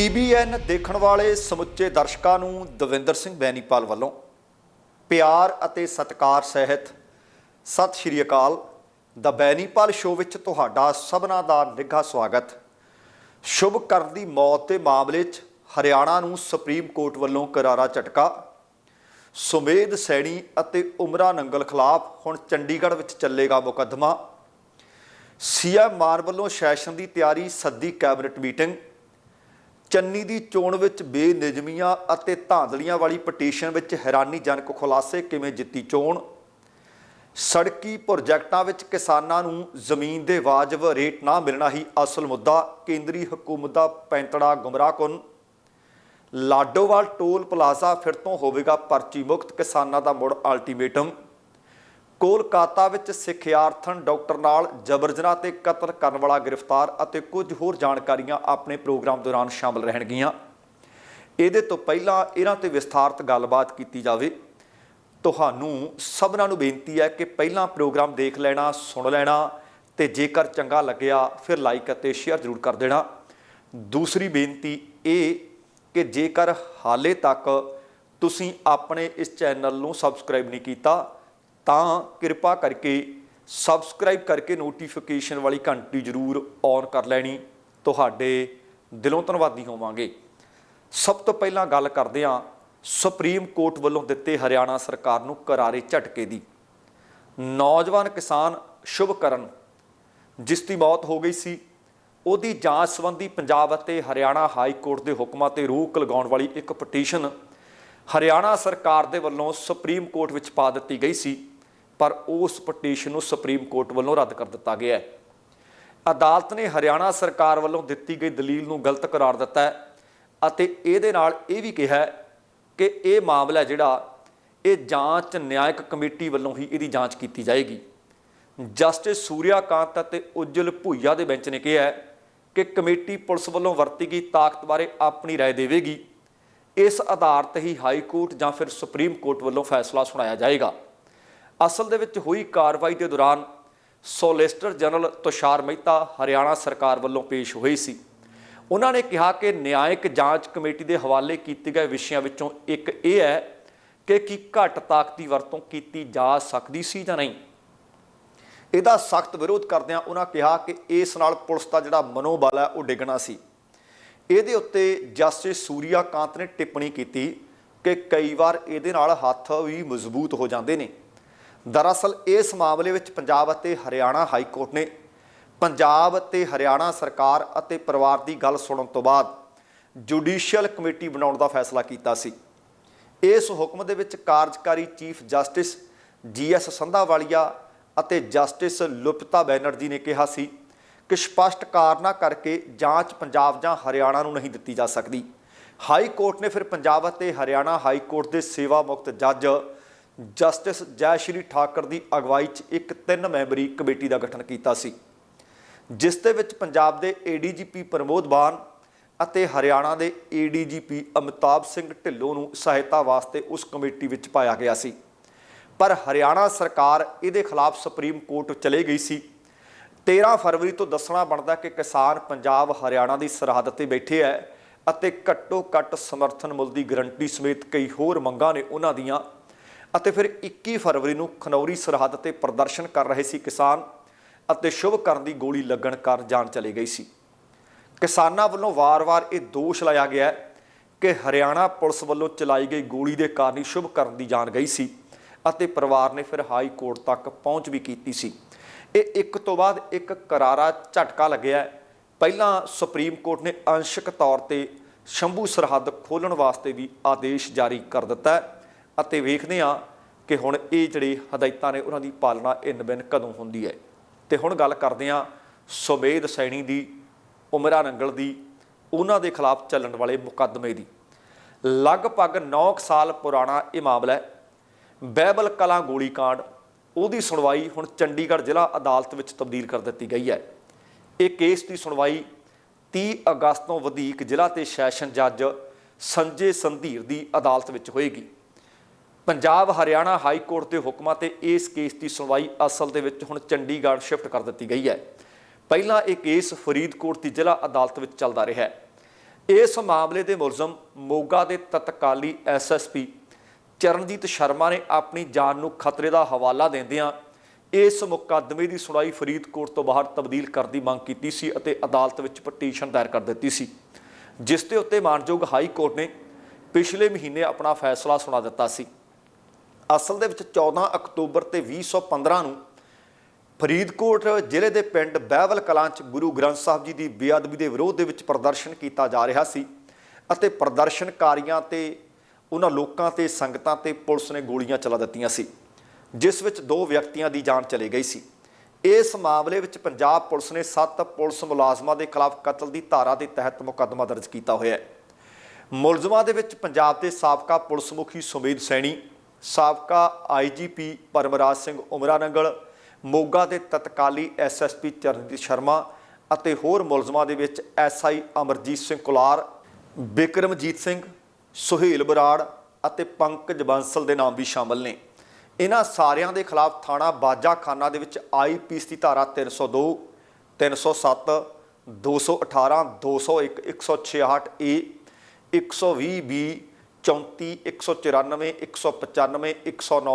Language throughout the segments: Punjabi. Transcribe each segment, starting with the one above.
ਟੀਬੀਐਨ ਦੇਖਣ ਵਾਲੇ ਸਮੁੱਚੇ ਦਰਸ਼ਕਾਂ ਨੂੰ ਦਵਿੰਦਰ ਸਿੰਘ ਬੈਨੀਪਾਲ ਵੱਲੋਂ ਪਿਆਰ ਅਤੇ ਸਤਿਕਾਰ ਸਹਿਤ ਸਤਿ ਸ਼੍ਰੀ ਅਕਾਲ। ਦਾ ਬੈਨੀਪਾਲ ਸ਼ੋਅ ਵਿੱਚ ਤੁਹਾਡਾ ਸਭਨਾ ਦਾ ਨਿੱਘਾ ਸਵਾਗਤ। ਸ਼ੁਭ ਕਰਨ ਦੀ ਮੌਤ ਦੇ ਮਾਮਲੇ 'ਚ ਹਰਿਆਣਾ ਨੂੰ ਸੁਪਰੀਮ ਕੋਰਟ ਵੱਲੋਂ ਕਰਾਰਾ ਝਟਕਾ। ਸੁਮੇਧ ਸੈਣੀ ਅਤੇ ਉਮਰਾ ਨੰਗਲ ਖਿਲਾਫ ਹੁਣ ਚੰਡੀਗੜ੍ਹ ਵਿੱਚ ਚੱਲੇਗਾ ਮੁਕੱਦਮਾ। ਸੀਐਮ ਮਾਨ ਵੱਲੋਂ ਸੈਸ਼ਨ ਦੀ ਤਿਆਰੀ ਸੱਦੀ ਕੈਬਨਿਟ ਮੀਟਿੰਗ। ਚੰਨੀ ਦੀ ਚੋਣ ਵਿੱਚ ਬੇਨਿਜ਼ਮੀਆਂ ਅਤੇ ਧਾਂਦਲੀਆਂ ਵਾਲੀ ਪਟੀਸ਼ਨ ਵਿੱਚ ਹੈਰਾਨੀਜਨਕ ਖੁਲਾਸੇ ਕਿਵੇਂ ਜਿੱਤੀ ਚੋਣ? ਸੜਕੀ ਪ੍ਰੋਜੈਕਟਾਂ ਵਿੱਚ ਕਿਸਾਨਾਂ ਨੂੰ ਜ਼ਮੀਨ ਦੇ ਵਾਜਬ ਰੇਟ ਨਾ ਮਿਲਣਾ ਹੀ ਅਸਲ ਮੁੱਦਾ, ਕੇਂਦਰੀ ਹਕੂਮਤ ਦਾ ਪੈਂਤੜਾ ਗੁੰਮਰਾਹਕੁਨ ਲਾਡੋਵਾਲ ਟੋਲ ਪਲਾਜ਼ਾ ਫਿਰ ਤੋਂ ਹੋਵੇਗਾ ਪਰਚੀ ਮੁਕਤ, ਕਿਸਾਨਾਂ ਦਾ ਮੁੜ ਅਲਟੀਮੇਟਮ ਕੋਲਕਾਤਾ ਵਿੱਚ ਸਿੱਖਿਆਰਥਣ ਡਾਕਟਰ ਨਾਲ ਜਬਰ ਜਨਾਹ ਤੇ ਕਤਲ ਕਰਨ ਵਾਲਾ ਗ੍ਰਿਫਤਾਰ ਅਤੇ ਕੁਝ ਹੋਰ ਜਾਣਕਾਰੀਆਂ ਆਪਣੇ ਪ੍ਰੋਗਰਾਮ ਦੌਰਾਨ ਸ਼ਾਮਲ ਰਹਿਣਗੀਆਂ। ਇਹਦੇ ਤੋਂ ਪਹਿਲਾਂ ਇਹਨਾਂ ਤੇ ਵਿਸਥਾਰਤ ਗੱਲਬਾਤ ਕੀਤੀ ਜਾਵੇ। ਤੁਹਾਨੂੰ ਸਭਨਾਂ ਨੂੰ ਬੇਨਤੀ ਹੈ ਕਿ ਪਹਿਲਾਂ ਪ੍ਰੋਗਰਾਮ ਦੇਖ ਲੈਣਾ, ਸੁਣ ਲੈਣਾ ਤੇ ਜੇਕਰ ਚੰਗਾ ਲੱਗਿਆ ਫਿਰ ਲਾਈਕ ਅਤੇ ਸ਼ੇਅਰ ਜ਼ਰੂਰ ਕਰ ਦੇਣਾ। ਦੂਸਰੀ ਬੇਨਤੀ ਇਹ ਕਿ ਜੇਕਰ ਹਾਲੇ ਤੱਕ ਤੁਸੀਂ ਆਪਣੇ ਇਸ ਚੈਨਲ ਨੂੰ ਸਬਸਕ੍ਰਾਈਬ ਨਹੀਂ ਕੀਤਾ ਤਾਂ ਕਿਰਪਾ ਕਰਕੇ ਸਬਸਕ੍ਰਾਈਬ ਕਰਕੇ ਨੋਟੀਫਿਕੇਸ਼ਨ ਵਾਲੀ ਘੰਟੀ ਜ਼ਰੂਰ ਔਨ ਕਰ ਲੈਣੀ। ਤੁਹਾਡੇ ਦਿਲੋਂ ਧੰਨਵਾਦੀ ਹੋਵਾਂਗੇ। ਸਭ ਤੋਂ ਪਹਿਲਾਂ ਗੱਲ ਕਰਦੇ ਹਾਂ ਸੁਪਰੀਮ ਕੋਰਟ ਵੱਲੋਂ ਦਿੱਤੇ ਹਰਿਆਣਾ ਸਰਕਾਰ ਨੂੰ ਕਰਾਰੇ ਝਟਕੇ ਦੀ। ਨੌਜਵਾਨ ਕਿਸਾਨ ਸ਼ੁਭ ਕਰਨ, ਜਿਸ ਦੀ ਮੌਤ ਹੋ ਗਈ ਸੀ, ਉਹਦੀ ਜਾਂਚ ਸੰਬੰਧੀ ਪੰਜਾਬ ਅਤੇ ਹਰਿਆਣਾ ਹਾਈ ਕੋਰਟ ਦੇ ਹੁਕਮਾਂ ਤੇ ਰੋਕ ਲਗਾਉਣ ਵਾਲੀ ਇੱਕ ਪਟੀਸ਼ਨ ਹਰਿਆਣਾ ਸਰਕਾਰ ਦੇ ਵੱਲੋਂ ਸੁਪਰੀਮ ਕੋਰਟ ਵਿੱਚ ਪਾ ਦਿੱਤੀ ਗਈ ਸੀ। ਪਰ ਉਸ ਪਟੀਸ਼ਨ ਨੂੰ ਸੁਪਰੀਮ ਕੋਰਟ ਵੱਲੋਂ ਰੱਦ ਕਰ ਦਿੱਤਾ ਗਿਆ ਹੈ ਅਦਾਲਤ ਨੇ ਹਰਿਆਣਾ ਸਰਕਾਰ ਵੱਲੋਂ ਦਿੱਤੀ ਗਈ ਦਲੀਲ ਨੂੰ ਗਲਤ ਕਰਾਰ ਦਿੱਤਾ ਹੈ ਅਤੇ ਇਹਦੇ ਨਾਲ ਇਹ ਵੀ ਕਿਹਾ ਹੈ ਕਿ ਇਹ ਮਾਮਲਾ ਜਿਹੜਾ ਇਹ ਜਾਂਚ ਨਿਆਇਕ ਕਮੇਟੀ ਵੱਲੋਂ ਹੀ ਇਹਦੀ ਜਾਂਚ ਕੀਤੀ ਜਾਏਗੀ ਜਸਟਿਸ ਸੂਰਿਆਕਾਂਤ ਅਤੇ ਉਜਲ ਭੁਈਆ ਦੇ ਬੈਂਚ ਨੇ ਕਿਹਾ ਹੈ ਕਿ ਕਮੇਟੀ ਪੁਲਿਸ ਵੱਲੋਂ ਵਰਤੀ ਗਈ ਤਾਕਤ ਬਾਰੇ ਆਪਣੀ رائے ਦੇਵੇਗੀ ਇਸ ਆਧਾਰ ਤੇ ਹੀ ਹਾਈ ਕੋਰਟ ਜਾਂ ਫਿਰ ਸੁਪਰੀਮ ਕੋਰਟ ਵੱਲੋਂ ਫੈਸਲਾ ਸੁਣਾਇਆ ਜਾਏਗਾ ਅਸਲ ਦੇ ਵਿੱਚ ਹੋਈ ਕਾਰਵਾਈ ਦੇ ਦੌਰਾਨ ਸੋਲਿਸਟਰ ਜਨਰਲ ਤੁਸ਼ਾਰ ਮਹਿਤਾ ਹਰਿਆਣਾ ਸਰਕਾਰ ਵੱਲੋਂ ਪੇਸ਼ ਹੋਈ ਸੀ। ਉਹਨਾਂ ਨੇ ਕਿਹਾ ਕਿ ਨਿਆਇਕ ਜਾਂਚ ਕਮੇਟੀ ਦੇ ਹਵਾਲੇ ਕੀਤੇ ਗਏ ਵਿਸ਼ਿਆਂ ਵਿੱਚੋਂ ਇੱਕ ਇਹ ਹੈ ਕਿ ਕੀ ਘੱਟ ਤਾਕਤੀ ਵਰਤੋਂ ਕੀਤੀ ਜਾ ਸਕਦੀ ਸੀ ਜਾਂ ਨਹੀਂ। ਇਹਦਾ ਸਖਤ ਵਿਰੋਧ ਕਰਦਿਆਂ ਉਹਨਾਂ ਕਿਹਾ ਕਿ ਇਸ ਨਾਲ ਪੁਲਿਸ ਦਾ ਜਿਹੜਾ ਮਨੋਬਲ ਹੈ ਉਹ ਡਿੱਗਣਾ ਸੀ। ਇਹਦੇ ਉੱਤੇ ਜਸਟਿਸ ਸੂਰਿਆ ਕਾਂਤ ਨੇ ਟਿੱਪਣੀ ਕੀਤੀ ਕਿ ਕਈ ਵਾਰ ਇਹਦੇ ਨਾਲ ਹੱਥ ਵੀ ਮਜ਼ਬੂਤ ਹੋ ਜਾਂਦੇ ਨੇ। ਦਰਅਸਲ ਇਸ ਮਾਮਲੇ ਵਿੱਚ ਪੰਜਾਬ ਅਤੇ ਹਰਿਆਣਾ ਹਾਈ ਕੋਰਟ ਨੇ ਪੰਜਾਬ ਅਤੇ ਹਰਿਆਣਾ ਸਰਕਾਰ ਅਤੇ ਪਰਿਵਾਰ ਦੀ ਗੱਲ ਸੁਣਨ ਤੋਂ ਬਾਅਦ ਜੁਡੀਸ਼ੀਅਲ ਕਮੇਟੀ ਬਣਾਉਣ ਦਾ ਫੈਸਲਾ ਕੀਤਾ ਸੀ। ਇਸ ਹੁਕਮ ਦੇ ਵਿੱਚ ਕਾਰਜਕਾਰੀ ਚੀਫ ਜਸਟਿਸ ਜੀਐਸ ਸੰਧਾਵਾਲੀਆ ਅਤੇ ਜਸਟਿਸ ਲੁਪਤਾ ਬੈਨਰਜੀ ਨੇ ਕਿਹਾ ਸੀ ਕਿ ਸਪਸ਼ਟ ਕਾਰਨਾ ਕਰਕੇ ਜਾਂਚ ਪੰਜਾਬ ਜਾਂ ਹਰਿਆਣਾ ਨੂੰ ਨਹੀਂ ਦਿੱਤੀ ਜਾ ਸਕਦੀ। ਹਾਈ ਕੋਰਟ ਨੇ ਫਿਰ ਪੰਜਾਬ ਅਤੇ ਹਰਿਆਣਾ ਹਾਈ ਕੋਰਟ ਦੇ ਸੇਵਾ ਮੁਕਤ ਜੱਜ ਜਸਟਿਸ ਜੈ ਸ਼੍ਰੀ ਠਾਕਰ ਦੀ ਅਗਵਾਈ 'ਚ ਇੱਕ ਤਿੰਨ ਮੈਂਬਰੀ ਕਮੇਟੀ ਦਾ ਗਠਨ ਕੀਤਾ ਸੀ, ਜਿਸ ਦੇ ਵਿੱਚ ਪੰਜਾਬ ਦੇ ਏਡੀਜੀਪੀ ਪ੍ਰਮੋਦ ਬਾਨ ਅਤੇ ਹਰਿਆਣਾ ਦੇ ਏਡੀਜੀਪੀ ਅਮਿਤਾਭ ਸਿੰਘ ਢਿੱਲੋਂ ਨੂੰ ਸਹਾਇਤਾ ਵਾਸਤੇ ਉਸ ਕਮੇਟੀ ਵਿੱਚ ਪਾਇਆ ਗਿਆ ਸੀ। ਪਰ ਹਰਿਆਣਾ ਸਰਕਾਰ ਇਹਦੇ ਖਿਲਾਫ ਸੁਪਰੀਮ ਕੋਰਟ ਚਲੇ ਗਈ ਸੀ। 13 ਫਰਵਰੀ ਤੋਂ ਦੱਸਣਾ ਬਣਦਾ ਕਿ ਕਿਸਾਨ ਪੰਜਾਬ ਹਰਿਆਣਾ ਦੀ ਸਰਹੱਦ ਤੇ ਬੈਠੇ ਹੈ ਅਤੇ ਘੱਟੋ ਘੱਟ ਸਮਰਥਨ ਮੁੱਲ ਦੀ ਗਰੰਟੀ ਸਮੇਤ ਕਈ ਹੋਰ ਮੰਗਾਂ ਨੇ ਉਹਨਾਂ ਦੀਆਂ ਅਤੇ ਫਿਰ 21 ਫਰਵਰੀ ਨੂੰ ਖਨੌਰੀ ਸਰਹੱਦ ਤੇ ਪ੍ਰਦਰਸ਼ਨ ਕਰ ਰਹੇ ਸੀ ਕਿਸਾਨ ਅਤੇ ਸ਼ੁਭ ਕਰਨ ਦੀ ਗੋਲੀ ਲੱਗਣ ਕਾਰਨ ਜਾਨ ਚਲੀ ਗਈ ਸੀ। ਕਿਸਾਨਾਂ ਵੱਲੋਂ ਵਾਰ-ਵਾਰ ਇਹ ਦੋਸ਼ ਲਾਇਆ ਗਿਆ ਕਿ ਹਰਿਆਣਾ ਪੁਲਿਸ ਵੱਲੋਂ ਚਲਾਈ ਗਈ ਗੋਲੀ ਦੇ ਕਾਰਨ ਹੀ ਸ਼ੁਭ ਕਰਨ ਦੀ ਜਾਨ ਗਈ ਸੀ ਅਤੇ ਪਰਿਵਾਰ ਨੇ ਫਿਰ ਹਾਈ ਕੋਰਟ ਤੱਕ ਪਹੁੰਚ ਵੀ ਕੀਤੀ ਸੀ। ਇਹ ਇੱਕ ਤੋਂ ਬਾਅਦ ਇੱਕ ਕਰਾਰਾ ਝਟਕਾ ਲੱਗਿਆ ਪਹਿਲਾਂ ਸੁਪਰੀਮ ਕੋਰਟ ਨੇ ਅੰਸ਼ਕ ਤੌਰ ਤੇ ਸ਼ੰਭੂ ਸਰਹੱਦ ਖੋਲਣ ਵਾਸਤੇ ਵੀ ਆਦੇਸ਼ ਜਾਰੀ ਕਰ ਦਿੱਤਾ ਹੈ। ਅਤੇ ਵੇਖਦੇ ਹਾਂ ਕਿ ਹੁਣ ਇਹ ਜਿਹੜੇ ਹਦਾਇਤਾਂ ਨੇ ਉਹਨਾਂ ਦੀ ਪਾਲਣਾ ਇਨ ਬਿਨ ਕਦੋਂ ਹੁੰਦੀ ਹੈ। ਤੇ ਹੁਣ ਗੱਲ ਕਰਦੇ ਹਾਂ ਸੁਮੇਧ ਸੈਣੀ ਦੀ, ਉਮਰਾ ਨੰਗਲ ਦੀ, ਉਹਨਾਂ ਦੇ ਖਿਲਾਫ ਚੱਲਣ ਵਾਲੇ ਮੁਕੱਦਮੇ ਦੀ। ਲਗਭਗ 9 ਸਾਲ ਪੁਰਾਣਾ ਇਹ ਮਾਮਲਾ ਹੈ। ਬੈਬਲ ਕਲਾਂ ਗੋਲੀकांड ਉਹਦੀ ਸੁਣਵਾਈ ਹੁਣ ਚੰਡੀਗੜ੍ਹ ਜ਼ਿਲ੍ਹਾ ਅਦਾਲਤ ਵਿੱਚ ਤਬਦੀਲ ਕਰ ਦਿੱਤੀ ਗਈ ਹੈ। ਇਹ ਕੇਸ ਦੀ ਸੁਣਵਾਈ 30 ਅਗਸਤ ਤੋਂ ਵਧੀਕ ਜ਼ਿਲ੍ਹਾ ਤੇ ਸੈਸ਼ਨ ਜੱਜ ਸੰਜੇ ਸੰਧੀਰ ਦੀ ਅਦਾਲਤ ਵਿੱਚ ਹੋਏਗੀ। ਪੰਜਾਬ ਹਰਿਆਣਾ ਹਾਈ ਕੋਰਟ ਦੇ ਹੁਕਮਾਂ ਤੇ ਇਸ ਕੇਸ ਦੀ ਸੁਣਵਾਈ ਅਸਲ ਦੇ ਵਿੱਚ ਹੁਣ ਚੰਡੀਗੜ੍ਹ ਸ਼ਿਫਟ ਕਰ ਦਿੱਤੀ ਗਈ ਹੈ। ਪਹਿਲਾਂ ਇਹ ਕੇਸ ਫਰੀਦਕੋਟ ਦੀ ਜ਼ਿਲ੍ਹਾ ਅਦਾਲਤ ਵਿੱਚ ਚੱਲਦਾ ਰਿਹਾ ਹੈ। ਇਸ ਮਾਮਲੇ ਦੇ ਮੁਲਜ਼ਮ ਮੋਗਾ ਦੇ ਤਤਕਾਲੀ ਐਸਐਸਪੀ ਚਰਨਜੀਤ ਸ਼ਰਮਾ ਨੇ ਆਪਣੀ ਜਾਨ ਨੂੰ ਖਤਰੇ ਦਾ ਹਵਾਲਾ ਦਿੰਦਿਆਂ ਇਸ ਮੁਕੱਦਮੇ ਦੀ ਸੁਣਾਈ ਫਰੀਦਕੋਟ ਤੋਂ ਬਾਹਰ ਤਬਦੀਲ ਕਰਨ ਦੀ ਮੰਗ ਕੀਤੀ ਸੀ ਅਤੇ ਅਦਾਲਤ ਵਿੱਚ ਪਟੀਸ਼ਨ ਦਾਇਰ ਕਰ ਦਿੱਤੀ ਸੀ। ਜਿਸ ਦੇ ਉੱਤੇ ਮਾਨਯੋਗ ਹਾਈ ਕੋਰਟ ਨੇ ਪਿਛਲੇ ਮਹੀਨੇ ਆਪਣਾ ਫੈਸਲਾ ਸੁਣਾ ਦਿੱਤਾ ਸੀ। ਅਸਲ ਦੇ ਵਿੱਚ 14 ਅਕਤੂਬਰ ਤੇ 2015 ਨੂੰ ਫਰੀਦਕੋਟ ਜ਼ਿਲ੍ਹੇ ਦੇ ਪਿੰਡ ਬਹਿਵਲ ਕਲਾਂ 'ਚ ਗੁਰੂ ਗ੍ਰੰਥ ਸਾਹਿਬ ਜੀ ਦੀ ਬੇਅਦਬੀ ਦੇ ਵਿਰੋਧ ਦੇ ਵਿੱਚ ਪ੍ਰਦਰਸ਼ਨ ਕੀਤਾ ਜਾ ਰਿਹਾ ਸੀ ਅਤੇ ਪ੍ਰਦਰਸ਼ਨਕਾਰੀਆਂ ਤੇ ਉਹਨਾਂ ਲੋਕਾਂ ਤੇ ਸੰਗਤਾਂ ਤੇ ਪੁਲਿਸ ਨੇ ਗੋਲੀਆਂ ਚਲਾ ਦਿੱਤੀਆਂ ਸੀ, ਜਿਸ ਵਿੱਚ ਦੋ ਵਿਅਕਤੀਆਂ ਦੀ ਜਾਨ ਚਲੀ ਗਈ ਸੀ। ਇਸ ਮਾਮਲੇ ਵਿੱਚ ਪੰਜਾਬ ਪੁਲਿਸ ਨੇ 7 ਪੁਲਿਸ ਮੁਲਾਜ਼ਮਾਂ ਦੇ ਖਿਲਾਫ ਕਤਲ ਦੀ ਧਾਰਾ ਦੇ ਤਹਿਤ ਮੁਕੱਦਮਾ ਦਰਜ ਕੀਤਾ ਹੋਇਆ ਹੈ। ਮੁਲਜ਼ਮਾਂ ਦੇ ਵਿੱਚ ਪੰਜਾਬ ਦੇ ਸਾਬਕਾ ਪੁਲਿਸ ਮੁਖੀ ਸੁਮੇਧ ਸੈਣੀ ਸਾਬਕਾ ਆਈਜੀਪੀ ਪਰਮਰਾਜ ਸਿੰਘ ਉਮਰਾਨੰਗਲ ਮੋਗਾ ਦੇ ਤਤਕਾਲੀ ਐਸਐਸਪੀ ਚਰਨਜੀਤ ਸ਼ਰਮਾ ਅਤੇ ਹੋਰ ਮੁਲਜ਼ਮਾਂ ਦੇ ਵਿੱਚ ਐਸਆਈ ਅਮਰਜੀਤ ਸਿੰਘ ਕੁਲਾਰ, ਬਿਕਰਮਜੀਤ ਸਿੰਘ, ਸੁਹੇਲ ਬਰਾੜ ਅਤੇ ਪੰਕਜ ਬੰਸਲ ਦੇ ਨਾਮ ਵੀ ਸ਼ਾਮਲ ਨੇ। ਇਹਨਾਂ ਸਾਰਿਆਂ ਦੇ ਖਿਲਾਫ ਥਾਣਾ ਬਾਜਾਖਾਨਾ ਦੇ ਵਿੱਚ ਆਈਪੀਸੀ ਦੀ ਧਾਰਾ 302 307 218 201 166 ਏ 120 ਬੀ 34 194 195 109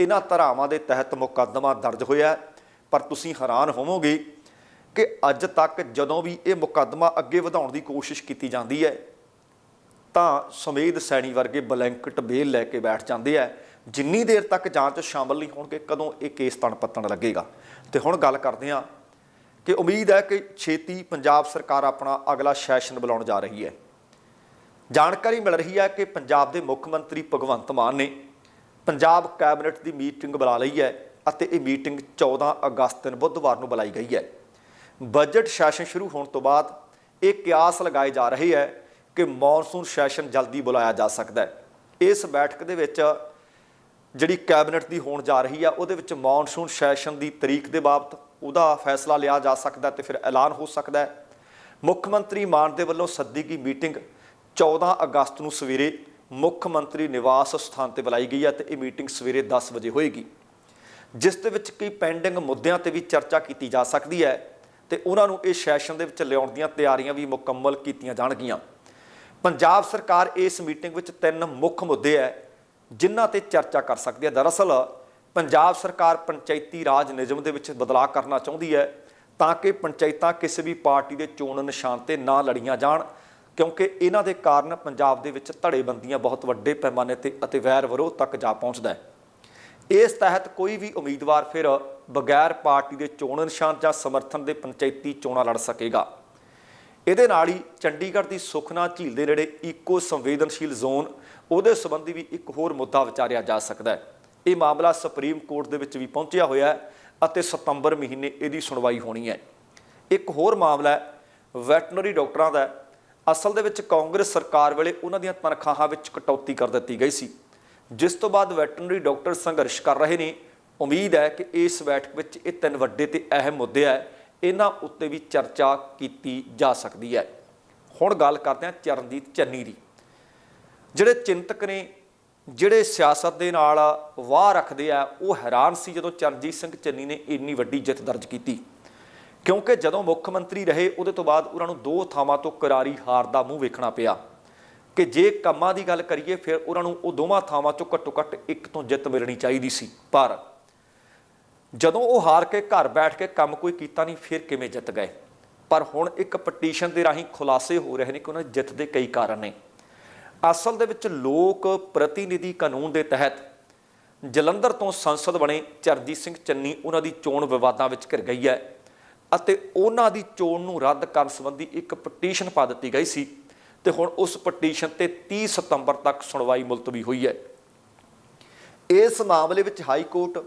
ਇਹਨਾਂ ਧਾਰਾਵਾਂ ਦੇ ਤਹਿਤ ਮੁਕੱਦਮਾ ਦਰਜ ਹੋਇਆ ਪਰ ਤੁਸੀਂ ਹੈਰਾਨ ਹੋਵੋਗੇ ਕਿ ਅੱਜ ਤੱਕ ਜਦੋਂ ਵੀ ਇਹ ਮੁਕੱਦਮਾ ਅੱਗੇ ਵਧਾਉਣ ਦੀ ਕੋਸ਼ਿਸ਼ ਕੀਤੀ ਜਾਂਦੀ ਹੈ, ਤਾਂ ਸਮੇਧ ਸੈਣੀ ਵਰਗੇ ਬਲੈਂਕਟ ਬੇਲ ਲੈ ਕੇ ਬੈਠ ਜਾਂਦੇ ਆ। ਜਿੰਨੀ ਦੇਰ ਤੱਕ ਜਾਂਚ 'ਚ ਸ਼ਾਮਲ ਨਹੀਂ ਹੋਣਗੇ, ਕਦੋਂ ਇਹ ਕੇਸ ਤਣ ਪੱਤਣ ਲੱਗੇਗਾ। ਤੇ ਹੁਣ ਗੱਲ ਕਰਦੇ ਹਾਂ ਕਿ ਉਮੀਦ ਹੈ ਕਿ ਛੇਤੀ ਪੰਜਾਬ ਸਰਕਾਰ ਆਪਣਾ ਅਗਲਾ ਸੈਸ਼ਨ ਬੁਲਾਉਣ ਜਾ ਰਹੀ ਹੈ। ਜਾਣਕਾਰੀ ਮਿਲ ਰਹੀ ਹੈ ਕਿ ਪੰਜਾਬ ਦੇ ਮੁੱਖ ਮੰਤਰੀ ਭਗਵੰਤ ਮਾਨ ਨੇ ਪੰਜਾਬ ਕੈਬਨਿਟ ਦੀ ਮੀਟਿੰਗ ਬੁਲਾ ਲਈ ਹੈ ਅਤੇ ਇਹ ਮੀਟਿੰਗ 14 ਅਗਸਤ ਨੂੰ ਬੁੱਧਵਾਰ ਨੂੰ ਬੁਲਾਈ ਗਈ ਹੈ। ਬਜਟ ਸੈਸ਼ਨ ਸ਼ੁਰੂ ਹੋਣ ਤੋਂ ਬਾਅਦ ਇਹ ਕਿਆਸ ਲਗਾਏ ਜਾ ਰਹੇ ਹੈ ਕਿ ਮੌਨਸੂਨ ਸੈਸ਼ਨ ਜਲਦੀ ਬੁਲਾਇਆ ਜਾ ਸਕਦਾ ਹੈ। ਇਸ ਬੈਠਕ ਦੇ ਵਿੱਚ ਜਿਹੜੀ ਕੈਬਨਿਟ ਦੀ ਹੋਣ ਜਾ ਰਹੀ ਆ ਉਹਦੇ ਵਿੱਚ ਮੌਨਸੂਨ ਸੈਸ਼ਨ ਦੀ ਤਰੀਕ ਦੇ ਬਾਬਤ ਉਹਦਾ ਫੈਸਲਾ ਲਿਆ ਜਾ ਸਕਦਾ ਤੇ ਫਿਰ ਐਲਾਨ ਹੋ ਸਕਦਾ ਹੈ। ਮੁੱਖ ਮੰਤਰੀ ਮਾਨ ਦੇ ਵੱਲੋਂ ਸੱਦੀ ਗਈ ਮੀਟਿੰਗ 14 ਅਗਸਤ ਨੂੰ ਸਵੇਰੇ ਮੁੱਖ ਮੰਤਰੀ ਨਿਵਾਸ ਸਥਾਨ ਤੇ ਬੁਲਾਈ ਗਈ ਹੈ ਤੇ ਇਹ ਮੀਟਿੰਗ ਸਵੇਰੇ 10 ਵਜੇ ਹੋਏਗੀ। ਜਿਸ ਦੇ ਵਿੱਚ ਕਈ ਪੈਂਡਿੰਗ ਮੁੱਦਿਆਂ ਤੇ ਵੀ ਚਰਚਾ ਕੀਤੀ ਜਾ ਸਕਦੀ ਹੈ ਤੇ ਉਹਨਾਂ ਨੂੰ ਇਹ ਸੈਸ਼ਨ ਦੇ ਵਿੱਚ ਲਿਆਉਣ ਦੀਆਂ ਤਿਆਰੀਆਂ ਵੀ ਮੁਕੰਮਲ ਕੀਤੀਆਂ ਜਾਣਗੀਆਂ। ਪੰਜਾਬ ਸਰਕਾਰ ਇਸ ਮੀਟਿੰਗ ਵਿੱਚ ਤਿੰਨ ਮੁੱਖ ਮੁੱਦੇ ਹੈ, ਜਿਨ੍ਹਾਂ ਤੇ ਚਰਚਾ ਕਰ ਸਕਦੀ ਹੈ। ਦਰਅਸਲ, ਪੰਜਾਬ ਸਰਕਾਰ ਪੰਚਾਇਤੀ ਰਾਜ ਨਿਯਮ ਦੇ ਵਿੱਚ ਬਦਲਾਅ ਕਰਨਾ ਚਾਹੁੰਦੀ ਹੈ ਤਾਂ ਕਿ ਪੰਚਾਇਤਾਂ ਕਿਸੇ ਵੀ ਪਾਰਟੀ ਦੇ ਚੋਣ ਨਿਸ਼ਾਨ ਤੇ ਨਾ ਲੜੀਆਂ ਜਾਣ। ਕਿਉਂਕਿ ਇਹਨਾਂ ਦੇ ਕਾਰਨ ਪੰਜਾਬ ਦੇ ਵਿੱਚ ਧੜੇਬੰਦੀਆਂ ਬਹੁਤ ਵੱਡੇ ਪੈਮਾਨੇ ਤੇ ਅਤੇ ਵੈਰ ਵਿਰੋਧ ਤੱਕ ਜਾ ਪਹੁੰਚਦਾ ਹੈ। ਇਸ ਤਹਿਤ ਕੋਈ ਵੀ ਉਮੀਦਵਾਰ ਫਿਰ ਬਗੈਰ ਪਾਰਟੀ ਦੇ ਚੋਣ ਨਿਸ਼ਾਨ ਜਾਂ ਸਮਰਥਨ ਦੇ ਪੰਚਾਇਤੀ ਚੋਣਾਂ ਲੜ ਸਕੇਗਾ। ਇਹਦੇ ਨਾਲ ਹੀ ਚੰਡੀਗੜ੍ਹ ਦੀ ਸੁਖਨਾ ਝੀਲ ਦੇ ਨੇੜੇ ਇਕੋ ਸੰਵੇਦਨਸ਼ੀਲ ਜ਼ੋਨ, ਉਹਦੇ ਸੰਬੰਧੀ ਵੀ ਇੱਕ ਹੋਰ ਮੁੱਦਾ ਵਿਚਾਰਿਆ ਜਾ ਸਕਦਾ ਹੈ। ਇਹ ਮਾਮਲਾ ਸੁਪਰੀਮ ਕੋਰਟ ਦੇ ਵਿੱਚ ਵੀ ਪਹੁੰਚਿਆ ਹੋਇਆ ਹੈ ਅਤੇ ਸਤੰਬਰ ਮਹੀਨੇ ਇਹਦੀ ਸੁਣਵਾਈ ਹੋਣੀ ਹੈ। ਇੱਕ ਹੋਰ ਮਾਮਲਾ ਹੈ, ਵੈਟਰਨਰੀ ਡਾਕਟਰਾਂ ਦਾ ਅਸਲ ਦੇ ਵਿੱਚ ਕਾਂਗਰਸ ਸਰਕਾਰ ਵੇਲੇ ਉਹਨਾਂ ਦੀਆਂ ਤਨਖਾਹਾਂ ਵਿੱਚ ਕਟੌਤੀ ਕਰ ਦਿੱਤੀ ਗਈ ਸੀ। ਜਿਸ ਤੋਂ ਬਾਅਦ ਵੈਟਰਨਰੀ ਡਾਕਟਰ ਸੰਘਰਸ਼ ਕਰ ਰਹੇ ਨੇ। ਉਮੀਦ ਹੈ ਕਿ ਇਸ ਬੈਠਕ ਵਿੱਚ ਇਹ ਤਿੰਨ ਵੱਡੇ ਤੇ ਅਹਿਮ ਮੁੱਦੇ ਹੈ। ਇਹਨਾਂ ਉੱਤੇ ਵੀ ਚਰਚਾ ਕੀਤੀ ਜਾ ਸਕਦੀ ਹੈ। ਹੁਣ ਗੱਲ ਕਰਦੇ ਹਾਂ ਚਰਨਜੀਤ ਚੰਨੀ ਦੀ। ਜਿਹੜੇ ਚਿੰਤਕ ਨੇ, ਜਿਹੜੇ ਸਿਆਸਤ ਦੇ ਨਾਲ ਵਾਹ ਰੱਖਦੇ ਆ, ਉਹ ਹੈਰਾਨ ਸੀ ਜਦੋਂ ਚਰਨਜੀਤ ਸਿੰਘ ਚੰਨੀ ਨੇ ਇੰਨੀ ਵੱਡੀ ਜਿੱਤ ਦਰਜ ਕੀਤੀ। ਕਿਉਂਕਿ ਜਦੋਂ ਮੁੱਖ ਮੰਤਰੀ ਰਹੇ, ਉਹਦੇ ਤੋਂ ਬਾਅਦ ਉਹਨਾਂ ਨੂੰ ਦੋ ਥਾਵਾਂ ਤੋਂ ਕਰਾਰੀ ਹਾਰ ਦਾ ਮੂੰਹ ਵੇਖਣਾ ਪਿਆ। ਕਿ ਜੇ ਕੰਮਾਂ ਦੀ ਗੱਲ ਕਰੀਏ, ਫਿਰ ਉਹਨਾਂ ਨੂੰ ਉਹ ਦੋਵਾਂ ਥਾਵਾਂ 'ਚੋਂ ਘੱਟੋ ਘੱਟ ਇੱਕ ਤੋਂ ਜਿੱਤ ਮਿਲਣੀ ਚਾਹੀਦੀ ਸੀ। ਪਰ ਜਦੋਂ ਉਹ ਹਾਰ ਕੇ ਘਰ ਬੈਠ ਕੇ ਕੰਮ ਕੋਈ ਕੀਤਾ ਨਹੀਂ, ਫਿਰ ਕਿਵੇਂ ਜਿੱਤ ਗਏ? ਪਰ ਹੁਣ ਇੱਕ ਪਟੀਸ਼ਨ ਦੇ ਰਾਹੀਂ ਖੁਲਾਸੇ ਹੋ ਰਹੇ ਨੇ ਕਿ ਉਹਨਾਂ ਜਿੱਤ ਦੇ ਕਈ ਕਾਰਨ ਨੇ। ਅਸਲ ਦੇ ਵਿੱਚ ਲੋਕ ਪ੍ਰਤੀਨਿਧੀ ਕਾਨੂੰਨ ਦੇ ਤਹਿਤ ਜਲੰਧਰ ਤੋਂ ਸੰਸਦ ਬਣੇ ਚਰਜੀਤ ਸਿੰਘ ਚੰਨੀ ਉਹਨਾਂ ਦੀ ਚੋਣ ਵਿਵਾਦਾਂ ਵਿੱਚ ਘਿਰ ਗਈ ਹੈ। ਅਤੇ ਉਹਨਾਂ ਦੀ ਚੋਣ ਨੂੰ ਰੱਦ ਕਰਨ ਸੰਬੰਧੀ ਇੱਕ ਪਟੀਸ਼ਨ ਪਾ ਦਿੱਤੀ ਗਈ ਸੀ। ਤੇ ਹੁਣ ਉਸ ਪਟੀਸ਼ਨ ਤੇ 30 ਸਤੰਬਰ ਤੱਕ ਸੁਣਵਾਈ ਮੁਲਤਵੀ ਹੋਈ ਹੈ। ਇਸ ਮਾਮਲੇ ਵਿੱਚ ਹਾਈ ਕੋਰਟ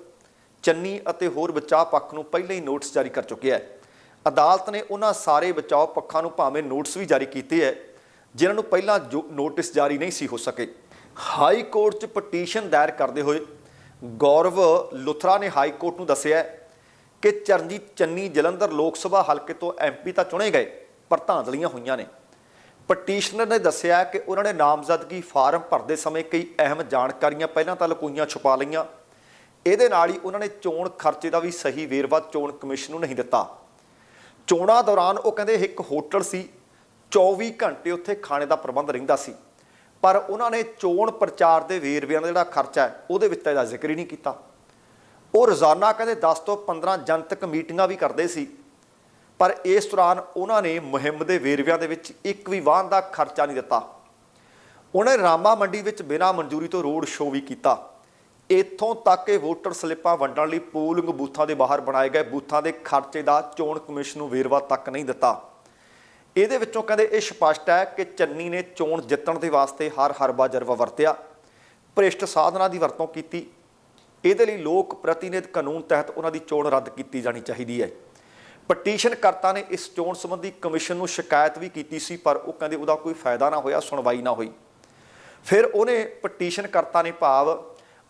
ਚੰਨੀ ਅਤੇ ਹੋਰ ਬਚਾਅ ਪੱਖ ਨੂੰ ਪਹਿਲਾਂ ਹੀ ਨੋਟਿਸ ਜਾਰੀ ਕਰ ਚੁੱਕਿਆ ਹੈ। ਅਦਾਲਤ ਨੇ ਉਹਨਾਂ ਸਾਰੇ ਬਚਾਅ ਪੱਖਾਂ ਨੂੰ ਭਾਵੇਂ ਨੋਟਿਸ ਵੀ ਜਾਰੀ ਕੀਤੇ ਹੈ, ਜਿਨ੍ਹਾਂ ਨੂੰ ਪਹਿਲਾਂ ਜੋ ਨੋਟਿਸ ਜਾਰੀ ਨਹੀਂ ਸੀ ਹੋ ਸਕੇ। ਹਾਈ ਕੋਰਟ 'ਚ ਪਟੀਸ਼ਨ ਦਾਇਰ ਕਰਦੇ ਹੋਏ ਗੌਰਵ ਲੁਥਰਾ ਨੇ ਹਾਈ ਕੋਰਟ ਨੂੰ ਦੱਸਿਆ ਕਿ ਚਰਨਜੀਤ ਚੰਨੀ ਜਲੰਧਰ ਲੋਕ ਸਭਾ ਹਲਕੇ ਤੋਂ ਐਮਪੀ ਤਾਂ ਚੁਣੇ ਗਏ, ਪਰ ਧਾਂਦਲੀਆਂ ਹੋਈਆਂ ਨੇ। ਪਟੀਸ਼ਨਰ ਨੇ ਦੱਸਿਆ ਕਿ ਉਹਨਾਂ ਨੇ ਨਾਮਜ਼ਦਗੀ ਫਾਰਮ ਭਰਦੇ ਸਮੇਂ ਕਈ ਅਹਿਮ ਜਾਣਕਾਰੀਆਂ ਪਹਿਲਾਂ ਤਾਂ ਲਕੋਈਆਂ ਛੁਪਾ ਲਈਆਂ। ਇਹਦੇ ਨਾਲ ਹੀ ਉਹਨਾਂ ਨੇ ਚੋਣ ਖਰਚੇ ਦਾ ਵੀ ਸਹੀ ਵੇਰਵਾ ਚੋਣ ਕਮਿਸ਼ਨ ਨੂੰ ਨਹੀਂ ਦਿੱਤਾ। ਚੋਣਾਂ ਦੌਰਾਨ ਉਹ ਕਹਿੰਦੇ ਇੱਕ ਹੋਟਲ ਸੀ 24 ਘੰਟੇ ਉੱਥੇ ਖਾਣੇ ਦਾ ਪ੍ਰਬੰਧ ਰਹਿੰਦਾ ਸੀ। ਪਰ ਉਹਨਾਂ ਨੇ ਚੋਣ ਪ੍ਰਚਾਰ ਦੇ ਵੇਰਵਿਆਂ ਦਾ ਜਿਹੜਾ ਖਰਚਾ ਹੈ, ਉਹਦੇ ਵਿੱਚ ਤਾਂ ਇਹਦਾ ਜ਼ਿਕਰ ਹੀ ਨਹੀਂ ਕੀਤਾ। ਉਹ ਰੋਜ਼ਾਨਾ ਕਹਿੰਦੇ 10 ਤੋਂ 15 ਜਨਤਕ ਮੀਟਿੰਗਾਂ ਵੀ ਕਰਦੇ ਸੀ। ਪਰ ਇਸ ਦੌਰਾਨ ਉਹਨਾਂ ਨੇ ਮੁਹਿੰਮ ਦੇ ਵੇਰਵਿਆਂ ਦੇ ਵਿੱਚ ਇੱਕ ਵੀ ਵਾਹਨ ਦਾ ਖਰਚਾ ਨਹੀਂ ਦਿੱਤਾ। ਉਹਨੇ ਰਾਮਾ ਮੰਡੀ ਵਿੱਚ ਬਿਨਾਂ ਮਨਜ਼ੂਰੀ ਤੋਂ ਰੋਡ ਸ਼ੋਅ ਵੀ ਕੀਤਾ। ਇੱਥੋਂ ਤੱਕ ਕਿ ਵੋਟਰ ਸਲਿੱਪਾਂ ਵੰਡਣ ਲਈ ਪੋਲਿੰਗ ਬੂਥਾਂ ਦੇ ਬਾਹਰ ਬਣਾਏ ਗਏ ਬੂਥਾਂ ਦੇ ਖਰਚੇ ਦਾ ਚੋਣ ਕਮਿਸ਼ਨ ਨੂੰ ਵੇਰਵਾ ਤੱਕ ਨਹੀਂ ਦਿੱਤਾ। ਇਹਦੇ ਵਿੱਚੋਂ ਕਹਿੰਦੇ ਇਹ ਸਪਸ਼ਟ ਹੈ ਕਿ ਚੰਨੀ ਨੇ ਚੋਣ ਜਿੱਤਣ ਦੇ ਵਾਸਤੇ ਹਰ ਹਰਬਾ ਜਰਵਾ ਵਰਤਿਆ। ਭ੍ਰਿਸ਼ਟ ਸਾਧਨਾਂ ਦੀ ਵਰਤੋਂ ਕੀਤੀ। ਇਹਦੇ ਲਈ ਲੋਕ ਪ੍ਰਤੀਨਿਧ ਕਾਨੂੰਨ ਤਹਿਤ ਉਹਨਾਂ ਦੀ ਚੋਣ ਰੱਦ ਕੀਤੀ ਜਾਣੀ ਚਾਹੀਦੀ ਹੈ। ਪਟੀਸ਼ਨ ਕਰਤਾ ਨੇ ਇਸ ਚੋਣ ਸੰਬੰਧੀ ਕਮਿਸ਼ਨ ਨੂੰ ਸ਼ਿਕਾਇਤ ਵੀ ਕੀਤੀ ਸੀ, ਪਰ ਉਹ ਕਹਿੰਦੇ ਉਹਦਾ ਕੋਈ ਫਾਇਦਾ ਨਾ ਹੋਇਆ, ਸੁਣਵਾਈ ਨਾ ਹੋਈ। ਫਿਰ ਉਹਨੇ ਪਟੀਸ਼ਨ ਕਰਤਾ ਨੇ ਭਾਵ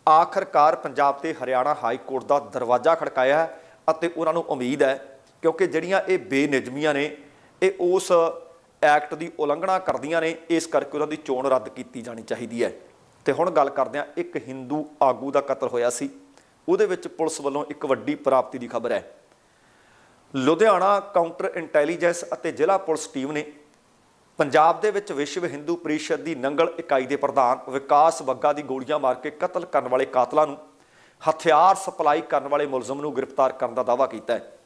ਆਖਰਕਾਰ ਪੰਜਾਬ ਤੇ ਹਰਿਆਣਾ ਹਾਈ ਕੋਰਟ ਦਾ ਦਰਵਾਜ਼ਾ ਖੜਕਾਇਆ ਅਤੇ ਉਹਨਾਂ ਨੂੰ ਉਮੀਦ ਹੈ ਕਿਉਂਕਿ ਜਿਹੜੀਆਂ ਇਹ ਬੇਨਿਜਮੀਆਂ ਨੇ, ਇਹ ਉਸ ਐਕਟ ਦੀ ਉਲੰਘਣਾ ਕਰਦੀਆਂ ਨੇ, ਇਸ ਕਰਕੇ ਉਹਨਾਂ ਦੀ ਚੋਣ ਰੱਦ ਕੀਤੀ ਜਾਣੀ ਚਾਹੀਦੀ ਹੈ। ਤੇ ਹੁਣ ਗੱਲ ਕਰਦੇ ਹਾਂ, ਇੱਕ ਹਿੰਦੂ ਆਗੂ ਦਾ ਕਤਲ ਹੋਇਆ ਸੀ। ਉਹਦੇ ਵਿੱਚ ਪੁਲਿਸ ਵੱਲੋਂ ਇੱਕ ਵੱਡੀ ਪ੍ਰਾਪਤੀ ਦੀ ਖਬਰ ਹੈ। ਲੁਧਿਆਣਾ ਕਾਊਂਟਰ ਇੰਟੈਲੀਜੈਂਸ ਅਤੇ ਜ਼ਿਲ੍ਹਾ ਪੁਲਿਸ ਟੀਮ ਨੇ ਪੰਜਾਬ ਦੇ ਵਿੱਚ ਵਿਸ਼ਵ ਹਿੰਦੂ ਪਰਿਸ਼ਦ ਦੀ ਨੰਗਲ ਇਕਾਈ ਦੇ ਪ੍ਰਧਾਨ ਵਿਕਾਸ ਬੱਗਾ ਦੀ ਗੋਲੀਆਂ ਮਾਰ ਕੇ ਕਤਲ ਕਰਨ ਵਾਲੇ ਕਾਤਲਾਂ ਨੂੰ ਹਥਿਆਰ ਸਪਲਾਈ ਕਰਨ ਵਾਲੇ ਮੁਲਜ਼ਮ ਨੂੰ ਗ੍ਰਿਫਤਾਰ ਕਰਨ ਦਾ ਦਾਅਵਾ ਕੀਤਾ ਹੈ।